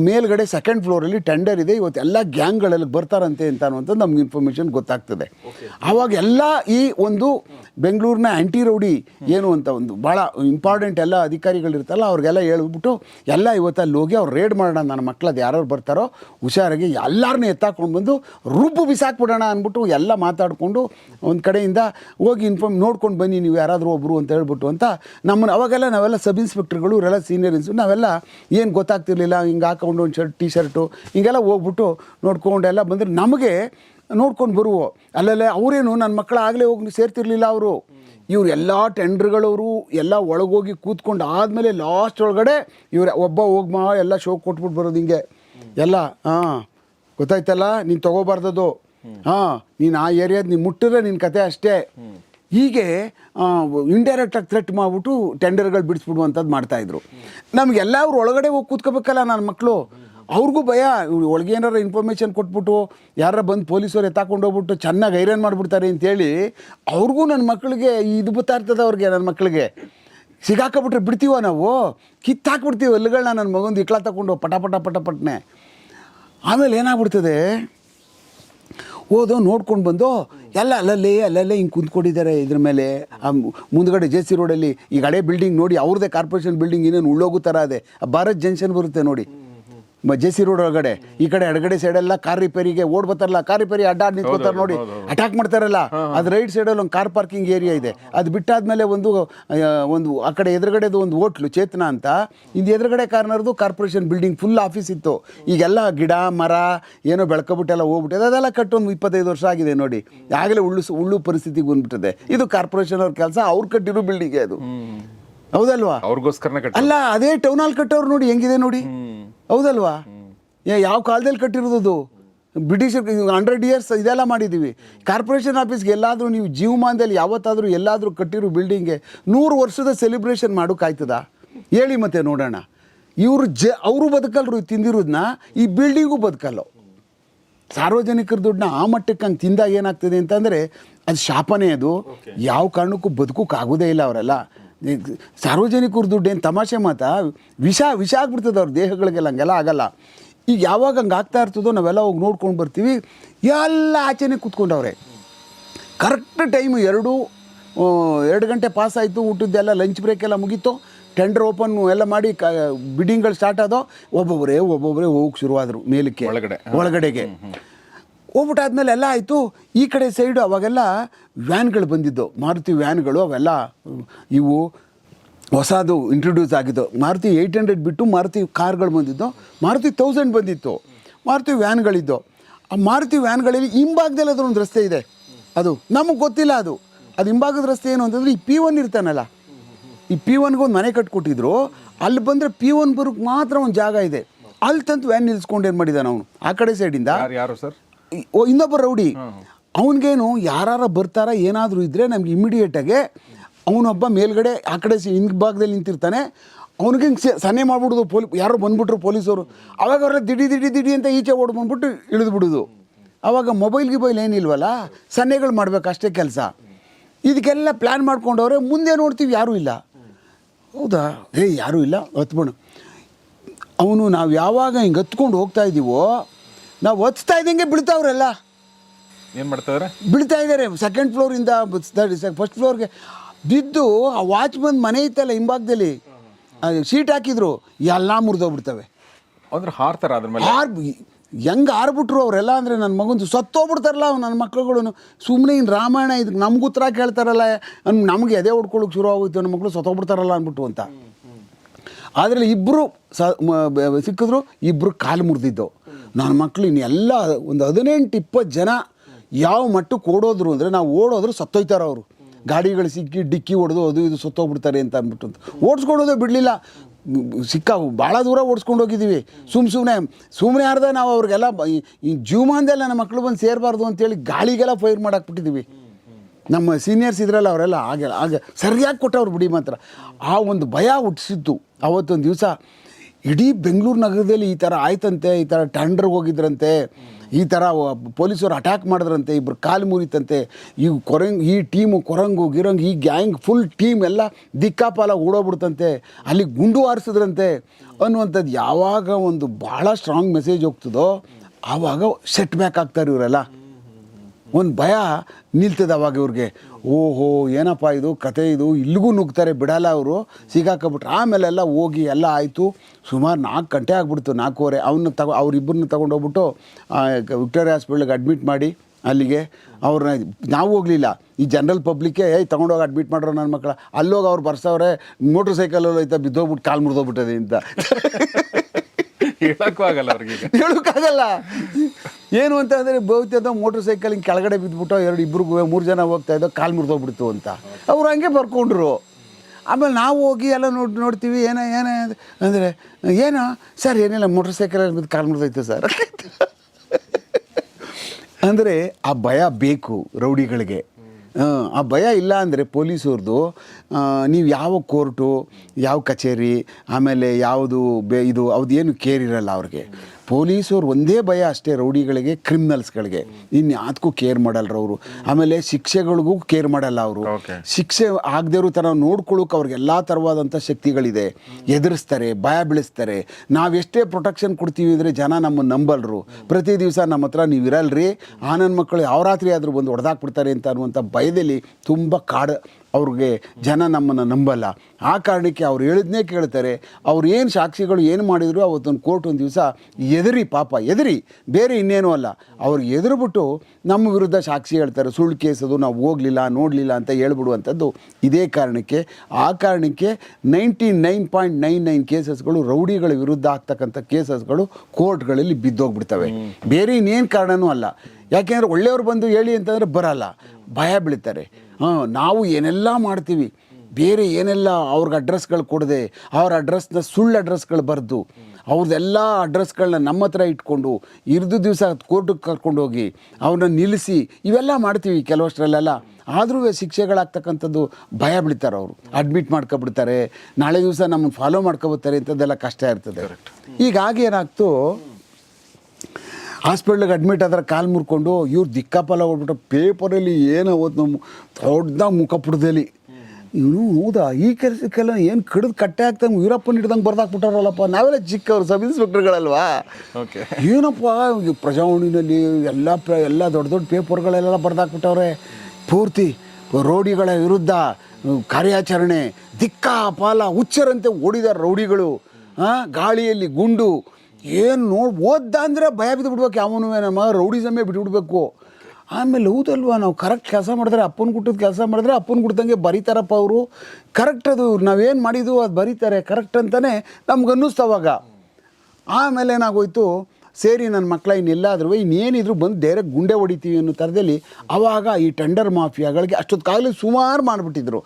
ಮೇಲ್ಗಡೆ ಸೆಕೆಂಡ್ ಫ್ಲೋರಲ್ಲಿ ಟೆಂಡರ್ ಇದೆ. ಇವತ್ತು ಎಲ್ಲ ಗ್ಯಾಂಗ್ಗಳಲ್ಲಿ ಬರ್ತಾರಂತೆ ಅಂತ ಅನ್ನುವಂಥದ್ದು ನಮ್ಗೆ ಇನ್ಫಾರ್ಮೇಷನ್ ಗೊತ್ತಾಗ್ತದೆ. ಆವಾಗ ಎಲ್ಲ ಈ ಒಂದು ಬೆಂಗಳೂರಿನ ಆ್ಯಂಟಿ ರೌಡಿ ಏನು ಅಂತ ಒಂದು ಭಾಳ ಇಂಪಾರ್ಟೆಂಟ್ ಎಲ್ಲ ಅಧಿಕಾರಿಗಳಿರ್ತಲ್ಲ ಅವ್ರಿಗೆಲ್ಲ ಹೇಳ್ಬಿಟ್ಟು ಎಲ್ಲ ಇವತ್ತು ಅಲ್ಲಿ ಹೋಗಿ ಅವ್ರು ರೇಡ್ ಮಾಡೋಣ ನನ್ನ ಮಕ್ಳದ್ದು ಯಾರ್ಯಾರು ಬರ್ತಾರೋ ಹುಷಾರಾಗಿ ಎಲ್ಲರನ್ನೂ ಎತ್ತಾಕೊಂಡು ಬಂದು ರುಬ್ಬು ಬಿಸಾಕ್ಬಿಡೋಣ ಅಂದ್ಬಿಟ್ಟು ಎಲ್ಲ ಮಾತಾಡಿಕೊಂಡು ಒಂದು ಕಡೆಯಿಂದ ಹೋಗಿ ಇನ್ಫಾರ್ಮ್ ನೋಡ್ಕೊಂಡು ಬನ್ನಿ ನೀವು ಯಾರಾದರೂ ಒಬ್ಬರು ಅಂತ ಹೇಳ್ಬಿಟ್ಟು ಅಂತ ನಮ್ಮನ್ನು ಅವಾಗೆಲ್ಲ ನಾವೆಲ್ಲ ಸಬ್ ಇನ್ಸ್ಪೆಕ್ಟರ್ಗಳು ಇವರೆಲ್ಲ ಸೀನಿಯರ್ ಇನ್ಸ್ಪೆಕ್ಟರ್ ನಾವೆಲ್ಲ ಏನು ಗೊತ್ತಾಗ್ತಿರ್ಲಿಲ್ಲ, ಹಿಂಗೆ ಹಾಕೊಂಡು ಒಂದು ಶರ್ಟ್ ಟಿ ಶರ್ಟು ಹಿಂಗೆಲ್ಲ ಹೋಗ್ಬಿಟ್ಟು ನೋಡ್ಕೊಂಡೆಲ್ಲ ಬಂದರೆ ನಮಗೆ ನೋಡ್ಕೊಂಡು ಬರುವು. ಅಲ್ಲಲ್ಲೇ ಅವರೇನು ನನ್ನ ಮಕ್ಕಳು ಆಗಲೇ ಹೋಗಿ ಸೇರ್ತಿರ್ಲಿಲ್ಲ ಅವರು. ಇವ್ರು ಎಲ್ಲ ಟೆಂಡ್ರ್ಗಳವರು ಎಲ್ಲ ಒಳಗೋಗಿ ಕೂತ್ಕೊಂಡು ಆದಮೇಲೆ ಲಾಸ್ಟ್ ಒಳಗಡೆ ಇವ್ರು ಒಬ್ಬ ಹೋಗ್ಮಾ ಎಲ್ಲ ಶೋ ಕೊಟ್ಬಿಟ್ಟು ಬರೋದು ಹಿಂಗೆ. ಎಲ್ಲ, ಹಾಂ. ಗೊತ್ತಾಯ್ತಲ್ಲ? ನೀನು ತೊಗೋಬಾರ್ದದು. ಹಾಂ, ನೀನು ಆ ಏರಿಯಾದ ನೀನು ಮುಟ್ಟಿದ್ರೆ ನಿನ್ನ ಕತೆ ಅಷ್ಟೇ. ಹೀಗೆ ಇಂಡೈರೆಕ್ಟಾಗಿ ಥ್ರೆಟ್ ಮಾಡಿಬಿಟ್ಟು ಟೆಂಡರ್ಗಳು ಬಿಡಿಸ್ಬಿಡುವಂಥದ್ದು ಮಾಡ್ತಾಯಿದ್ರು ನಮಗೆಲ್ಲ ಅವ್ರು ಒಳಗಡೆ ಹೋಗಿ ಕೂತ್ಕೋಬೇಕಲ್ಲ ನನ್ನ ಮಕ್ಕಳು ಅವ್ರಿಗೂ ಭಯ ಒಳಗೆ ಏನಾರ ಇನ್ಫಾರ್ಮೇಷನ್ ಕೊಟ್ಬಿಟ್ಟು ಯಾರ ಬಂದು ಪೊಲೀಸರು ಎತ್ತಾಕೊಂಡು ಹೋಗ್ಬಿಟ್ಟು ಚೆನ್ನಾಗಿ ಐರನ್ ಮಾಡಿಬಿಡ್ತಾರೆ ಅಂತೇಳಿ, ಅವ್ರಿಗೂ ನನ್ನ ಮಕ್ಕಳಿಗೆ ಇದು ಬರ್ತಾ ಇರ್ತದೆ ಅವ್ರಿಗೆ ನನ್ನ ಮಕ್ಕಳಿಗೆ ಸಿಗಾಕಬಿಟ್ರೆ ಬಿಡ್ತೀವ ನಾವು? ಕಿತ್ತಾಕ್ಬಿಡ್ತೀವಿ ಎಲ್ಲಗಳನ್ನ ನನ್ನ ಮಗಂದು ಇಕ್ಳ ತಗೊಂಡು ಪಟ ಪಟ ಪಟ ಪಟ್ನೆ. ಆಮೇಲೆ ಏನಾಗ್ಬಿಡ್ತದೆ? ಓದೋ ನೋಡ್ಕೊಂಡು ಬಂದು ಎಲ್ಲ ಅಲ್ಲಲ್ಲಿ, ಅಲ್ಲಲ್ಲೇ ಹಿಂಗೆ ಕುಂತ್ಕೊಂಡಿದ್ದಾರೆ ಇದ್ರ ಮೇಲೆ. ಆ ಮುಂದ್ಗಡೆ ಜೆ ಸಿ ರೋಡಲ್ಲಿ ಈಗ ಹಳೆ ಬಿಲ್ಡಿಂಗ್ ನೋಡಿ ಅವ್ರದೇ ಕಾರ್ಪೊರೇಷನ್ ಬಿಲ್ಡಿಂಗ್ ಇನ್ನೇನು ಉಳ್ಳೋಗು ಥರ ಅದೇ. ಭಾರತ್ ಜಂಕ್ಷನ್ ಬರುತ್ತೆ ನೋಡಿ. ಜೆ ಸಿ ರೋಡ್ ಒಳಗಡೆ ಈ ಕಡೆ ಎಡಗಡೆ ಸೈಡ್ ಎಲ್ಲ ಕಾರ್ ರಿಪೇರಿಗೆ ಓಡ್ ಬರ್ತಾರಲ್ಲ ಕಾರ್ ರಿಪೇರಿ ಅಡ್ಡಾಡ್ ನಿಂತ್ಕೋತಾರೆ ನೋಡಿ. ಅಟ್ಯಾಕ್ ಮಾಡ್ತಾರಲ್ಲ ಅದು ರೈಟ್ ಸೈಡಲ್ಲಿ ಒಂದು ಕಾರ್ ಪಾರ್ಕಿಂಗ್ ಏರಿಯಾ ಇದೆ. ಅದು ಬಿಟ್ಟಾದ್ಮೇಲೆ ಒಂದು ಒಂದು ಆ ಕಡೆ ಎದುರುಗಡೆದು ಒಂದು ಹೋಟ್ಲು ಚೇತನ ಅಂತ. ಇದು ಎದುರುಗಡೆ ಕಾರ್ನರ್ದು ಕಾರ್ಪೊರೇಷನ್ ಬಿಲ್ಡಿಂಗ್ ಫುಲ್ ಆಫೀಸ್ ಇತ್ತು. ಈಗೆಲ್ಲ ಗಿಡ ಮರ ಏನೋ ಬೆಳ್ಕೊಬಿಟ್ಟೆಲ್ಲ ಹೋಗ್ಬಿಟ್ಟಿದೆ. ಅದೆಲ್ಲ ಕಟ್ಟು ಒಂದು ಇಪ್ಪತ್ತೈದು ವರ್ಷ ಆಗಿದೆ ನೋಡಿ. ಆಗಲೇ ಉಳ್ಳು ಉಳ್ಳು ಪರಿಸ್ಥಿತಿಗೆ ಬಂದ್ಬಿಟ್ಟಿದೆ. ಇದು ಕಾರ್ಪೊರೇಷನ್ ಅವ್ರ ಕೆಲಸ ಅವ್ರು ಕಟ್ಟಿರೋ ಬಿಲ್ಡಿಂಗ್ ಅದು. ಹೌದಲ್ವಾ? ಅವ್ರಿಗೋಸ್ಕರ ಅಲ್ಲ ಅದೇ ಟೌನ್ ಹಾಲ್ ಕಟ್ಟೋರು ನೋಡಿ ಹೆಂಗಿದೆ ನೋಡಿ? ಹೌದಲ್ವಾ? ಏ ಯಾವ ಕಾಲದಲ್ಲಿ ಕಟ್ಟಿರೋದು ಅದು? ಬ್ರಿಟಿಷ್ ಹಂಡ್ರೆಡ್ ಇಯರ್ಸ್ ಇದೆಲ್ಲ ಮಾಡಿದ್ದೀವಿ. ಕಾರ್ಪೊರೇಷನ್ ಆಫೀಸ್ಗೆ ಎಲ್ಲಾದರೂ ನೀವು ಜೀವಮಾನದಲ್ಲಿ ಯಾವತ್ತಾದರೂ ಎಲ್ಲಾದರೂ ಕಟ್ಟಿರೋ ಬಿಲ್ಡಿಂಗ್ಗೆ ನೂರು ವರ್ಷದ ಸೆಲೆಬ್ರೇಷನ್ ಮಾಡೋಕ್ಕಾಯ್ತದ ಹೇಳಿ ಮತ್ತೆ ನೋಡೋಣ. ಇವರು ಜ ಅವರು ಬದುಕಲ್ರು ತಿಂದಿರೋದನ್ನ ಈ ಬಿಲ್ಡಿಂಗೂ ಬದುಕಲ್ಲ. ಸಾರ್ವಜನಿಕರ ದುಡ್ಡನ್ನ ಆ ಮಟ್ಟಕ್ಕೆ ಹಂಗೆ ತಿಂದಾಗ ಏನಾಗ್ತದೆ ಅಂತಂದರೆ ಅದು ಶಾಪನೇ ಅದು. ಯಾವ ಕಾರಣಕ್ಕೂ ಬದುಕೋಕ್ಕಾಗೋದೇ ಇಲ್ಲ ಅವರೆಲ್ಲ. ಸಾರ್ವಜನಿಕರ ದುಡ್ಡು ಏನು ತಮಾಷೆ ಮಾತಾ ವಿಷ ವಿಷ ಆಗ್ಬಿಡ್ತದೆ ಅವ್ರ ದೇಹಗಳಿಗೆಲ್ಲ ಹಂಗೆಲ್ಲ ಆಗಲ್ಲ. ಈಗ ಯಾವಾಗ ಹಂಗೆ ಆಗ್ತಾ ಇರ್ತದೋ ನಾವೆಲ್ಲ ಹೋಗಿ ನೋಡ್ಕೊಂಡು ಬರ್ತೀವಿ ಎಲ್ಲ ಆಚೆನೆ ಕೂತ್ಕೊಂಡವ್ರೆ. ಕರೆಕ್ಟ್ ಟೈಮು ಎರಡು ಎರಡು ಗಂಟೆ ಪಾಸ್ ಆಯಿತು ಊಟದ್ದೆಲ್ಲ ಲಂಚ್ ಬ್ರೇಕ್ ಎಲ್ಲ ಮುಗೀತು ಟೆಂಡರ್ ಓಪನ್ ಎಲ್ಲ ಮಾಡಿ ಕ ಬಿಡಿಂಗ್ಗಳು ಸ್ಟಾರ್ಟ್ ಆದೋ ಒಬ್ಬೊಬ್ಬರೇ ಒಬ್ಬೊಬ್ಬರೇ ಹೋಗಿ ಶುರುವಾದರು ಮೇಲಕ್ಕೆ ಒಳಗಡೆ. ಒಳಗಡೆಗೆ. ಹೋಗ್ಬಿಟ್ಟಾದ್ಮೇಲೆ ಎಲ್ಲ ಆಯಿತು. ಈ ಕಡೆ ಸೈಡು ಅವಾಗೆಲ್ಲ ವ್ಯಾನ್ಗಳು ಬಂದಿದ್ದು. ಮಾರುತಿ ವ್ಯಾನ್ಗಳು ಅವೆಲ್ಲ, ಇವು ಹೊಸದು ಇಂಟ್ರೊಡ್ಯೂಸ್ ಆಗಿದ್ದು. ಮಾರುತಿ ಏಯ್ಟ್ ಹಂಡ್ರೆಡ್ ಬಿಟ್ಟು ಮಾರುತಿ ಕಾರ್ಗಳು ಬಂದಿದ್ದು. ಮಾರುತಿ ತೌಸಂಡ್ ಬಂದಿತ್ತು. ಮಾರುತಿ ವ್ಯಾನ್ಗಳಿದ್ದು. ಆ ಮಾರುತಿ ವ್ಯಾನ್ಗಳಲ್ಲಿ ಹಿಂಭಾಗದಲ್ಲಿ ಒಂದು ರಸ್ತೆ ಇದೆ. ಅದು ನಮಗೆ ಗೊತ್ತಿಲ್ಲ ಅದು. ಅದು ಹಿಂಭಾಗದ ರಸ್ತೆ ಏನು ಅಂತಂದರೆ ಈ ಪಿ ಒನ್ ಇರ್ತಾನಲ್ಲ ಈ ಪಿ ಒನ್ಗೆ ಒಂದು ಮನೆ ಕಟ್ಕೊಟ್ಟಿದ್ರು. ಅಲ್ಲಿ ಬಂದರೆ ಪಿ ಒನ್ ಬರೋಕ್ಕೆ ಮಾತ್ರ ಒಂದು ಜಾಗ ಇದೆ. ಅಲ್ಲಿ ತಂತು ವ್ಯಾನ್ ನಿಲ್ಸ್ಕೊಂಡು ಏನು ಮಾಡಿದ್ದಾನೆ ಅವನು? ಆ ಕಡೆ ಸೈಡಿಂದ ಯಾರು ಸರ್? ಇನ್ನೊಬ್ಬ ರೌಡಿ. ಅವನಿಗೇನು ಯಾರು ಬರ್ತಾರ ಏನಾದರೂ ಇದ್ದರೆ ನಮ್ಗೆ ಇಮಿಡಿಯೇಟಾಗಿ ಅವನೊಬ್ಬ ಮೇಲ್ಗಡೆ ಆ ಕಡೆ ಸಿ- ಹಿಂದ್ ಭಾಗದಲ್ಲಿ ನಿಂತಿರ್ತಾನೆ. ಅವನಿಗೆ ಹಿಂಗೆ ಸನ್ನೆ ಮಾಡಿಬಿಡೋದು ಪೊಲಿ ಯಾರೋ ಬಂದ್ಬಿಟ್ರು ಪೊಲೀಸರು ಅವಾಗ ಅವರೆಲ್ಲ ದಿಡಿ ದಿಡಿ ದಿಡಿ ಅಂತ ಈಚೆ ಓಡ್ ಬಂದ್ಬಿಟ್ಟು ಇಳಿದು ಬಿಡೋದು ಅವಾಗ ಮೊಬೈಲ್ ಗಿಬೈಲ್ ಏನಿಲ್ವಲ್ಲ ಸನ್ನೆಗಳು ಮಾಡಬೇಕು ಅಷ್ಟೇ ಕೆಲಸ. ಇದಕ್ಕೆಲ್ಲ ಪ್ಲ್ಯಾನ್ ಮಾಡ್ಕೊಂಡವ್ರೆ ಮುಂದೆ ನೋಡ್ತೀವಿ ಯಾರೂ ಇಲ್ಲ. ಹೌದಾ? ಏ ಯಾರೂ ಇಲ್ಲ ಹತ್ಬೋಣ ಅವನು ನಾವು ಯಾವಾಗ ಹಿಂಗೆ ಹತ್ಕೊಂಡು ಹೋಗ್ತಾ ಇದ್ದೀವೋ ನಾವು ಓದಿಸ್ತಾ ಇದ್ದಂಗೆ ಬಿಡ್ತಾವ್ರೆಲ್ಲ ಏನು ಮಾಡ್ತಾವ್ರೆ? ಬೀಳ್ತಾ ಇದ್ದಾರೆ. ಸೆಕೆಂಡ್ ಫ್ಲೋರಿಂದ ಫಸ್ಟ್ ಫ್ಲೋರ್ಗೆ ಬಿದ್ದು ಆ ವಾಚ್ಮನ್ ಮನೆ ಇತ್ತಲ್ಲ ಹಿಂಭಾಗದಲ್ಲಿ. ಶೀಟ್ ಹಾಕಿದ್ರು. ಎಲ್ಲ ಮುರಿದೋಗ್ಬಿಡ್ತವೆ ಅಂದ್ರೆ ಹಾರ್ತಾರೆ ಅದ್ರ ಮೇಲೆ? ಹಾರ್ ಹೆಂಗೆ ಆರ್ಬಿಟ್ರು ಅವರೆಲ್ಲ ಅಂದರೆ ನನ್ನ ಮಗಂದು ಸತ್ತೋಗ್ಬಿಡ್ತಾರಲ್ಲ ನನ್ನ ಮಕ್ಳುಗಳು ಸುಮ್ಮನೆ ಇನ್ನು ರಾಮಾಯಣ ಇದಕ್ಕೆ ನಮ್ಗೆ ಉತ್ತರ ಕೇಳ್ತಾರಲ್ಲ ನಮಗೆ ಎದೆ ಹೊಡ್ಕೊಳ್ಳೋಕೆ ಶುರು ಆಗೋಯ್ತು ನನ್ನ ಮಕ್ಕಳು ಸತ್ತೋಗ್ಬಿಡ್ತಾರಲ್ಲ ಅಂದ್ಬಿಟ್ಟು ಅಂತ. ಅದರಲ್ಲಿ ಇಬ್ಬರು ಸ ಸಿಕ್ಕಿದ್ರು ಇಬ್ಬರು ಕಾಲು ಮುರಿದಿದ್ದು ನನ್ನ ಮಕ್ಕಳು ಇನ್ನೆಲ್ಲ ಒಂದು ಹದಿನೆಂಟು ಇಪ್ಪತ್ತು ಜನ ಯಾವ ಮಟ್ಟಕ್ಕೆ ಓಡೋದ್ರು ಅಂದರೆ ನಾವು ಓಡೋದ್ರು ಸತ್ತೋಯ್ತಾರೆ ಅವರು. ಗಾಡಿಗಳು ಸಿಕ್ಕಿ ಡಿಕ್ಕಿ ಹೊಡೆದು ಅದು ಇದು ಸತ್ತೋಗ್ಬಿಡ್ತಾರೆ ಅಂತ ಅಂದ್ಬಿಟ್ಟು ಅಂತ ಓಡಿಸ್ಕೊಡೋದೇ ಬಿಡಲಿಲ್ಲ. ಸಿಕ್ಕ ಭಾಳ ದೂರ ಓಡಿಸ್ಕೊಂಡು ಹೋಗಿದ್ದೀವಿ. ಸುಮ್ಮ ಸುಮ್ಮನೆ ಸುಮ್ಮನೆ ಅರ್ಧ ನಾವು ಅವ್ರಿಗೆಲ್ಲ ಈ ಜೀವಮಾನದಲ್ಲಿ ನನ್ನ ಮಕ್ಕಳು ಬಂದು ಸೇರಬಾರ್ದು ಅಂತೇಳಿ ಗಾಳಿಗೆಲ್ಲ ಫೈರ್ ಮಾಡಾಕ್ಬಿಟ್ಟಿದ್ದೀವಿ. ನಮ್ಮ ಸೀನಿಯರ್ಸ್ ಇದ್ರಲ್ಲ ಅವರೆಲ್ಲ ಆಗ ಆಗ ಸರಿಯಾಗಿ ಕೊಟ್ಟವ್ರು ಬಿಡಿ ಮಾತ್ರ. ಆ ಒಂದು ಭಯ ಹುಟ್ಟಿಸಿತ್ತು ಅವತ್ತೊಂದು ದಿವಸ ಇಡೀ ಬೆಂಗಳೂರು ನಗರದಲ್ಲಿ ಈ ಥರ ಆಯ್ತಂತೆ, ಈ ಥರ ಟ್ಯಾಂಡರ್ಗೆ ಹೋಗಿದ್ರಂತೆ, ಈ ಥರ ಪೊಲೀಸರು ಅಟ್ಯಾಕ್ ಮಾಡಿದ್ರಂತೆ ಇಬ್ಬರು ಕಾಲು ಮುರಿತಂತೆ, ಈ ಕೊರಂಗ್, ಈ ಟೀಮು ಕೊರಂಗು, ಗಿರಂಗ್, ಈ ಗ್ಯಾಂಗ್ ಫುಲ್ ಟೀಮ್ ಎಲ್ಲ ದಿಕ್ಕಾಪಾಲ ಓಡೋಗ್ಬಿಡ್ತಂತೆ, ಅಲ್ಲಿ ಗುಂಡು ಹಾರಿಸಿದ್ರಂತೆ ಅನ್ನುವಂಥದ್ದು ಯಾವಾಗ ಒಂದು ಭಾಳ ಸ್ಟ್ರಾಂಗ್ ಮೆಸೇಜ್ ಹೋಗ್ತದೋ, ಆವಾಗ ಸೆಟ್ ಬ್ಯಾಕ್ ಆಗ್ತಾರೆ ಇವರೆಲ್ಲ. ಒಂದು ಭಯ ನಿಲ್ತದೆ ಅವಾಗ ಇವ್ರಿಗೆ. ಓಹೋ ಏನಪ್ಪ ಇದು? ಕತೆ ಇದು. ಇಲ್ಲಿಗೂ ನುಗ್ತಾರೆ ಬಿಡಲ್ಲ ಅವರು. ಸಿಗಾಕಬಿಟ್ರು ಆಮೇಲೆಲ್ಲ ಹೋಗಿ ಎಲ್ಲ ಆಯಿತು. ಸುಮಾರು ನಾಲ್ಕು ಗಂಟೆ ಆಗ್ಬಿಡ್ತು ನಾಲ್ಕೂವರೆ. ಅವನ್ನ ತಗೋ ಅವ್ರಿಬ್ಬರನ್ನ ತೊಗೊಂಡೋಗ್ಬಿಟ್ಟು ವಿಕ್ಟೋರಿಯಾ ಹಾಸ್ಪಿಟ್ಲಿಗೆ ಅಡ್ಮಿಟ್ ಮಾಡಿ ಅಲ್ಲಿಗೆ. ಅವ್ರನ್ನ ನಾವು ಹೋಗಲಿಲ್ಲ. ಈ ಜನರಲ್ ಪಬ್ಲಿಕ್ಕೆ ಏಯ್ ತೊಗೊಂಡೋಗಿ ಅಡ್ಮಿಟ್ ಮಾಡ್ರೋ ನನ್ನ ಮಕ್ಕಳ. ಅಲ್ಲೋಗಿ ಅವ್ರು ಬರ್ಸವ್ರೆ ಮೋಟ್ರ್ ಸೈಕಲಲ್ಲಿ ಹೋಯ್ತ ಬಿದ್ದೋಗ್ಬಿಟ್ಟು ಕಾಲು ಮುರಿದೋಗ್ಬಿಟ್ಟದೆ ಅಂತ. ಹೇಳೋಕ್ಕೂ ಆಗಲ್ಲ ಅವ್ರಿಗೆ ಹೇಳೋಕ್ಕಾಗಲ್ಲ. ಏನು ಅಂತ ಅಂದರೆ ಬಹುತೇಕ ಮೋಟ್ರ್ ಸೈಕಲ್ ಹಿಂಗೆ ಕೆಳಗಡೆ ಬಿದ್ದುಬಿಟ್ಟು ಎರಡು ಇಬ್ಬರು ಮೂರು ಜನ ಹೋಗ್ತಾ ಇದ್ದೋ ಕಾಲು ಮುರಿದೋಗ್ಬಿಡ್ತು ಅಂತ. ಅವ್ರು ಹಂಗೆ ಬರ್ಕೊಂಡ್ರು. ಆಮೇಲೆ ನಾವು ಹೋಗಿ ಎಲ್ಲ ನೋಡಿ ನೋಡ್ತೀವಿ ಏನೋ ಏನೋ ಅಂದರೆ ಏನೋ? ಸರ್ ಏನಿಲ್ಲ ಮೋಟ್ರ್ ಸೈಕಲ್ ಬಿದ್ದು ಕಾಲು ಮುರಿದೈತೆ ಸರ್. ಅಂದರೆ ಆ ಭಯ ಬೇಕು ರೌಡಿಗಳಿಗೆ. ಆ, ಭಯ ಇಲ್ಲ ಅಂದರೆ ಪೊಲೀಸವ್ರದ್ದು ನೀವು ಯಾವ ಕೋರ್ಟು ಯಾವ ಕಚೇರಿ ಆಮೇಲೆ ಯಾವುದು ಬೇ ಇದು ಏನು ಕೇರ್ ಇರಲ್ಲ ಅವ್ರಿಗೆ. ಪೊಲೀಸವ್ರು ಒಂದೇ ಭಯ ಅಷ್ಟೇ ರೌಡಿಗಳಿಗೆ ಕ್ರಿಮಿನಲ್ಸ್ಗಳಿಗೆ ಇನ್ನು ಯಾತಕ್ಕೂ ಕೇರ್ ಮಾಡಲ್ರ ಅವರು. ಆಮೇಲೆ ಶಿಕ್ಷೆಗಳಿಗೂ ಕೇರ್ ಮಾಡಲ್ಲ ಅವರು. ಶಿಕ್ಷೆ ಆಗದೇ ಇರೋ ಥರ ನೋಡ್ಕೊಳ್ಳೋಕೆ ಅವ್ರಿಗೆ ಎಲ್ಲ ಥರವಾದಂಥ ಶಕ್ತಿಗಳಿದೆ. ಎದುರಿಸ್ತಾರೆ ಭಯ ಬೀಳಿಸ್ತಾರೆ. ನಾವೆಷ್ಟೇ ಪ್ರೊಟೆಕ್ಷನ್ ಕೊಡ್ತೀವಿ ಅಂದರೆ ಜನ ನಮ್ಮನ್ನು ನಂಬಲ್ರು. ಪ್ರತಿ ದಿವಸ ನಮ್ಮ ಹತ್ರ ನೀವು ಇರಲ್ರಿ. ಆ ನನ್ನ ಮಕ್ಕಳು ಯಾವ ರಾತ್ರಿ ಆದರೂ ಬಂದು ಹೊಡೆದಾಕ್ಬಿಡ್ತಾರೆ ಅಂತ ಅನ್ನುವಂಥ ಭಯದಲ್ಲಿ ತುಂಬ ಕಾಡು ಅವ್ರಿಗೆ ಜನ ನಮ್ಮನ್ನು ನಂಬಲ್ಲ. ಆ ಕಾರಣಕ್ಕೆ ಅವ್ರು ಹೇಳಿದ್ನೇ ಕೇಳ್ತಾರೆ. ಅವ್ರು ಏನು ಸಾಕ್ಷಿಗಳು ಏನು ಮಾಡಿದ್ರು ಅವತ್ತೊಂದು ಕೋರ್ಟ್ ಒಂದು ದಿವಸ ಎದುರಿ ಪಾಪ, ಎದುರಿ. ಬೇರೆ ಇನ್ನೇನೂ ಅಲ್ಲ. ಅವ್ರಿಗೆ ಎದುರುಬಿಟ್ಟು ನಮ್ಮ ವಿರುದ್ಧ ಸಾಕ್ಷಿ ಹೇಳ್ತಾರೆ. ಸುಳ್ಳು ಕೇಸದು, ನಾವು ಹೋಗಲಿಲ್ಲ, ನೋಡಲಿಲ್ಲ ಅಂತ ಹೇಳ್ಬಿಡುವಂಥದ್ದು ಇದೇ ಕಾರಣಕ್ಕೆ. ಆ ಕಾರಣಕ್ಕೆ ninety nine point nine nine ಕೇಸಸ್ಗಳು ರೌಡಿಗಳ ವಿರುದ್ಧ ಆಗ್ತಕ್ಕಂಥ ಕೇಸಸ್ಗಳು ಕೋರ್ಟ್ಗಳಲ್ಲಿ ಬಿದ್ದೋಗ್ಬಿಡ್ತವೆ. ಬೇರೆ ಇನ್ನೇನು ಕಾರಣವೂ ಅಲ್ಲ. ಯಾಕೆಂದರೆ ಒಳ್ಳೆಯವ್ರು ಬಂದು ಹೇಳಿ ಅಂತಂದರೆ ಬರಲ್ಲ. ಭಯ ಬೀಳ್ತಾರೆ. ಹಾಂ ನಾವು ಏನೆಲ್ಲ ಮಾಡ್ತೀವಿ. ಬೇರೆ ಏನೆಲ್ಲ ಅವ್ರಿಗೆ ಅಡ್ರೆಸ್ಗಳು ಕೊಡದೆ ಅವ್ರ ಅಡ್ರೆಸ್ನ ಸುಳ್ಳು ಅಡ್ರೆಸ್ಗಳು ಬರೆದು ಅವ್ರದ್ದೆಲ್ಲ ಅಡ್ರೆಸ್ಗಳನ್ನ ನಮ್ಮ ಹತ್ರ ಇಟ್ಕೊಂಡು ಇರ್ದು ದಿವಸ ಕೋರ್ಟಿಗೆ ಕರ್ಕೊಂಡೋಗಿ ಅವ್ರನ್ನ ನಿಲ್ಲಿಸಿ ಇವೆಲ್ಲ ಮಾಡ್ತೀವಿ ಕೆಲವಷ್ಟರಲ್ಲೆಲ್ಲ. ಆದರೂ ಶಿಕ್ಷೆಗಳಾಗ್ತಕ್ಕಂಥದ್ದು ಭಯ ಬಿಡ್ತಾರೆ ಅವರು. ಅಡ್ಮಿಟ್ ಮಾಡ್ಕೊಬಿಡ್ತಾರೆ. ನಾಳೆ ದಿವಸ ನಮ್ಮನ್ನು ಫಾಲೋ ಮಾಡ್ಕೊಬಿಡ್ತಾರೆ ಇಂಥದ್ದೆಲ್ಲ ಕಷ್ಟ ಇರ್ತದೆ. ಹೀಗಾಗಿ ಏನಾಗ್ತು ಹಾಸ್ಪಿಟ್ಲಿಗೆ ಅಡ್ಮಿಟ್ ಆದ್ರೆ ಕಾಲು ಮುರ್ಕೊಂಡು ಇವ್ರು ದಿಕ್ಕಾಪಲ ಹೋಗ್ಬಿಟ್ಟು ಪೇಪರಲ್ಲಿ ಏನೋ ಓದ್ ನಮ್ಮ ದೊಡ್ಡ ಮುಖಪುಟದಲ್ಲಿ ಇವನು ಹೌದಾ? ಈ ಕೆಲಸಕ್ಕೆಲ್ಲ ಏನು ಕಡಿದು ಕಟ್ಟೆ ಆಗ್ತಂಗೆ ವೀರಪ್ಪನ ಹಿಡ್ದಂಗೆ ಬರ್ದಾಕ್ಬಿಟ್ಟಾರಲ್ಲಪ್ಪ? ನಾವೆಲ್ಲ ಚಿಕ್ಕವ್ರು ಸಬ್ ಇನ್ಸ್ಪೆಕ್ಟರ್ಗಳಲ್ವಾ? ಓಕೆ ಏನಪ್ಪ? ಪ್ರಜಾವಾಣಿನಲ್ಲಿ ಎಲ್ಲ ಪ್ರ ಎಲ್ಲ ದೊಡ್ಡ ದೊಡ್ಡ ಪೇಪರ್ಗಳೆಲ್ಲ ಬರ್ದಾಕ್ಬಿಟ್ಟವ್ರೆ. ಪೂರ್ತಿ ರೌಡಿಗಳ ವಿರುದ್ಧ ಕಾರ್ಯಾಚರಣೆ ದಿಕ್ಕಾಪಾಲ ಹುಚ್ಚರಂತೆ ಓಡಿದ ರೌಡಿಗಳು ಹಾಂ ಗಾಳಿಯಲ್ಲಿ ಗುಂಡು ಏನು ನೋಡಿ ಓದ್ದ ಅಂದರೆ ಭಯ ಬಿದ್ದು ಬಿಡ್ಬೇಕು ಯಾವನು ನಮ್ಮ ರೌಡಿಸಮೇ ಬಿಟ್ಬಿಡ್ಬೇಕು. ಆಮೇಲೆ ಹೌದಲ್ವಾ, ನಾವು ಕರೆಕ್ಟ್ ಕೆಲಸ ಮಾಡಿದ್ರೆ ಅಪ್ಪನ ಗುಟ್ಟದ ಕೆಲಸ ಮಾಡಿದ್ರೆ ಅಪ್ಪನ ಗುಟ್ಟದಂಗೆ ಬರೀತಾರಪ್ಪ ಅವರು. ಕರೆಕ್ಟ್ ಅದು, ನಾವೇನು ಮಾಡಿದ್ದು ಅದು ಬರೀತಾರೆ ಕರೆಕ್ಟ್ ಅಂತಲೇ ನಮ್ಗೆ ಅನ್ನಿಸ್ತವಾಗ ಆಮೇಲೆ ಏನಾಗೋಯ್ತು, ಸೇರಿ ನನ್ನ ಮಕ್ಕಳ ಇನ್ನೆಲ್ಲಾದ್ರೂ ಇನ್ನೇನಿದ್ರು ಬಂದು ಡೈರೆಕ್ಟ್ ಗುಂಡೆ ಹೊಡಿತೀವಿ ಅನ್ನೋ ಥರದಲ್ಲಿ ಅವಾಗ ಈ ಟೆಂಡರ್ ಮಾಫಿಯಾಗಳಿಗೆ ಅಷ್ಟೊತ್ತಿಗಾಗಲೇ ಸುಮಾರು ಮಾಡಿಬಿಟ್ಟಿದ್ರು.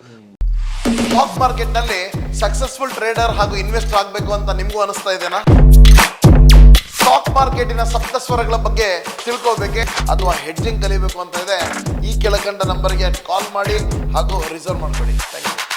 ಸ್ಟಾಕ್ ಮಾರ್ಕೆಟ್ನಲ್ಲಿ ಸಕ್ಸಸ್ಫುಲ್ ಟ್ರೇಡರ್ ಹಾಗೂ ಇನ್ವೆಸ್ಟರ್ ಆಗಬೇಕು ಅಂತ ನಿಮಗೂ ಅನಿಸ್ತಾ ಇದೆನಾ? ಸ್ಟಾಕ್ ಮಾರ್ಕೆಟಿನ ಸಪ್ತಸ್ವರಗಳ ಬಗ್ಗೆ ತಿಳ್ಕೋಬೇಕೆ ಅಥವಾ ಹೆಡ್ಜಿಂಗ್ ಕಲಿಬೇಕು ಅಂತ ಇದೆ, ಈ ಕೆಳಕಂಡ ನಂಬರ್ಗೆ ಕಾಲ್ ಮಾಡಿ ಹಾಗೂ ರಿಸರ್ವ್ ಮಾಡ್ಕೊಳ್ಳಿ. Thank you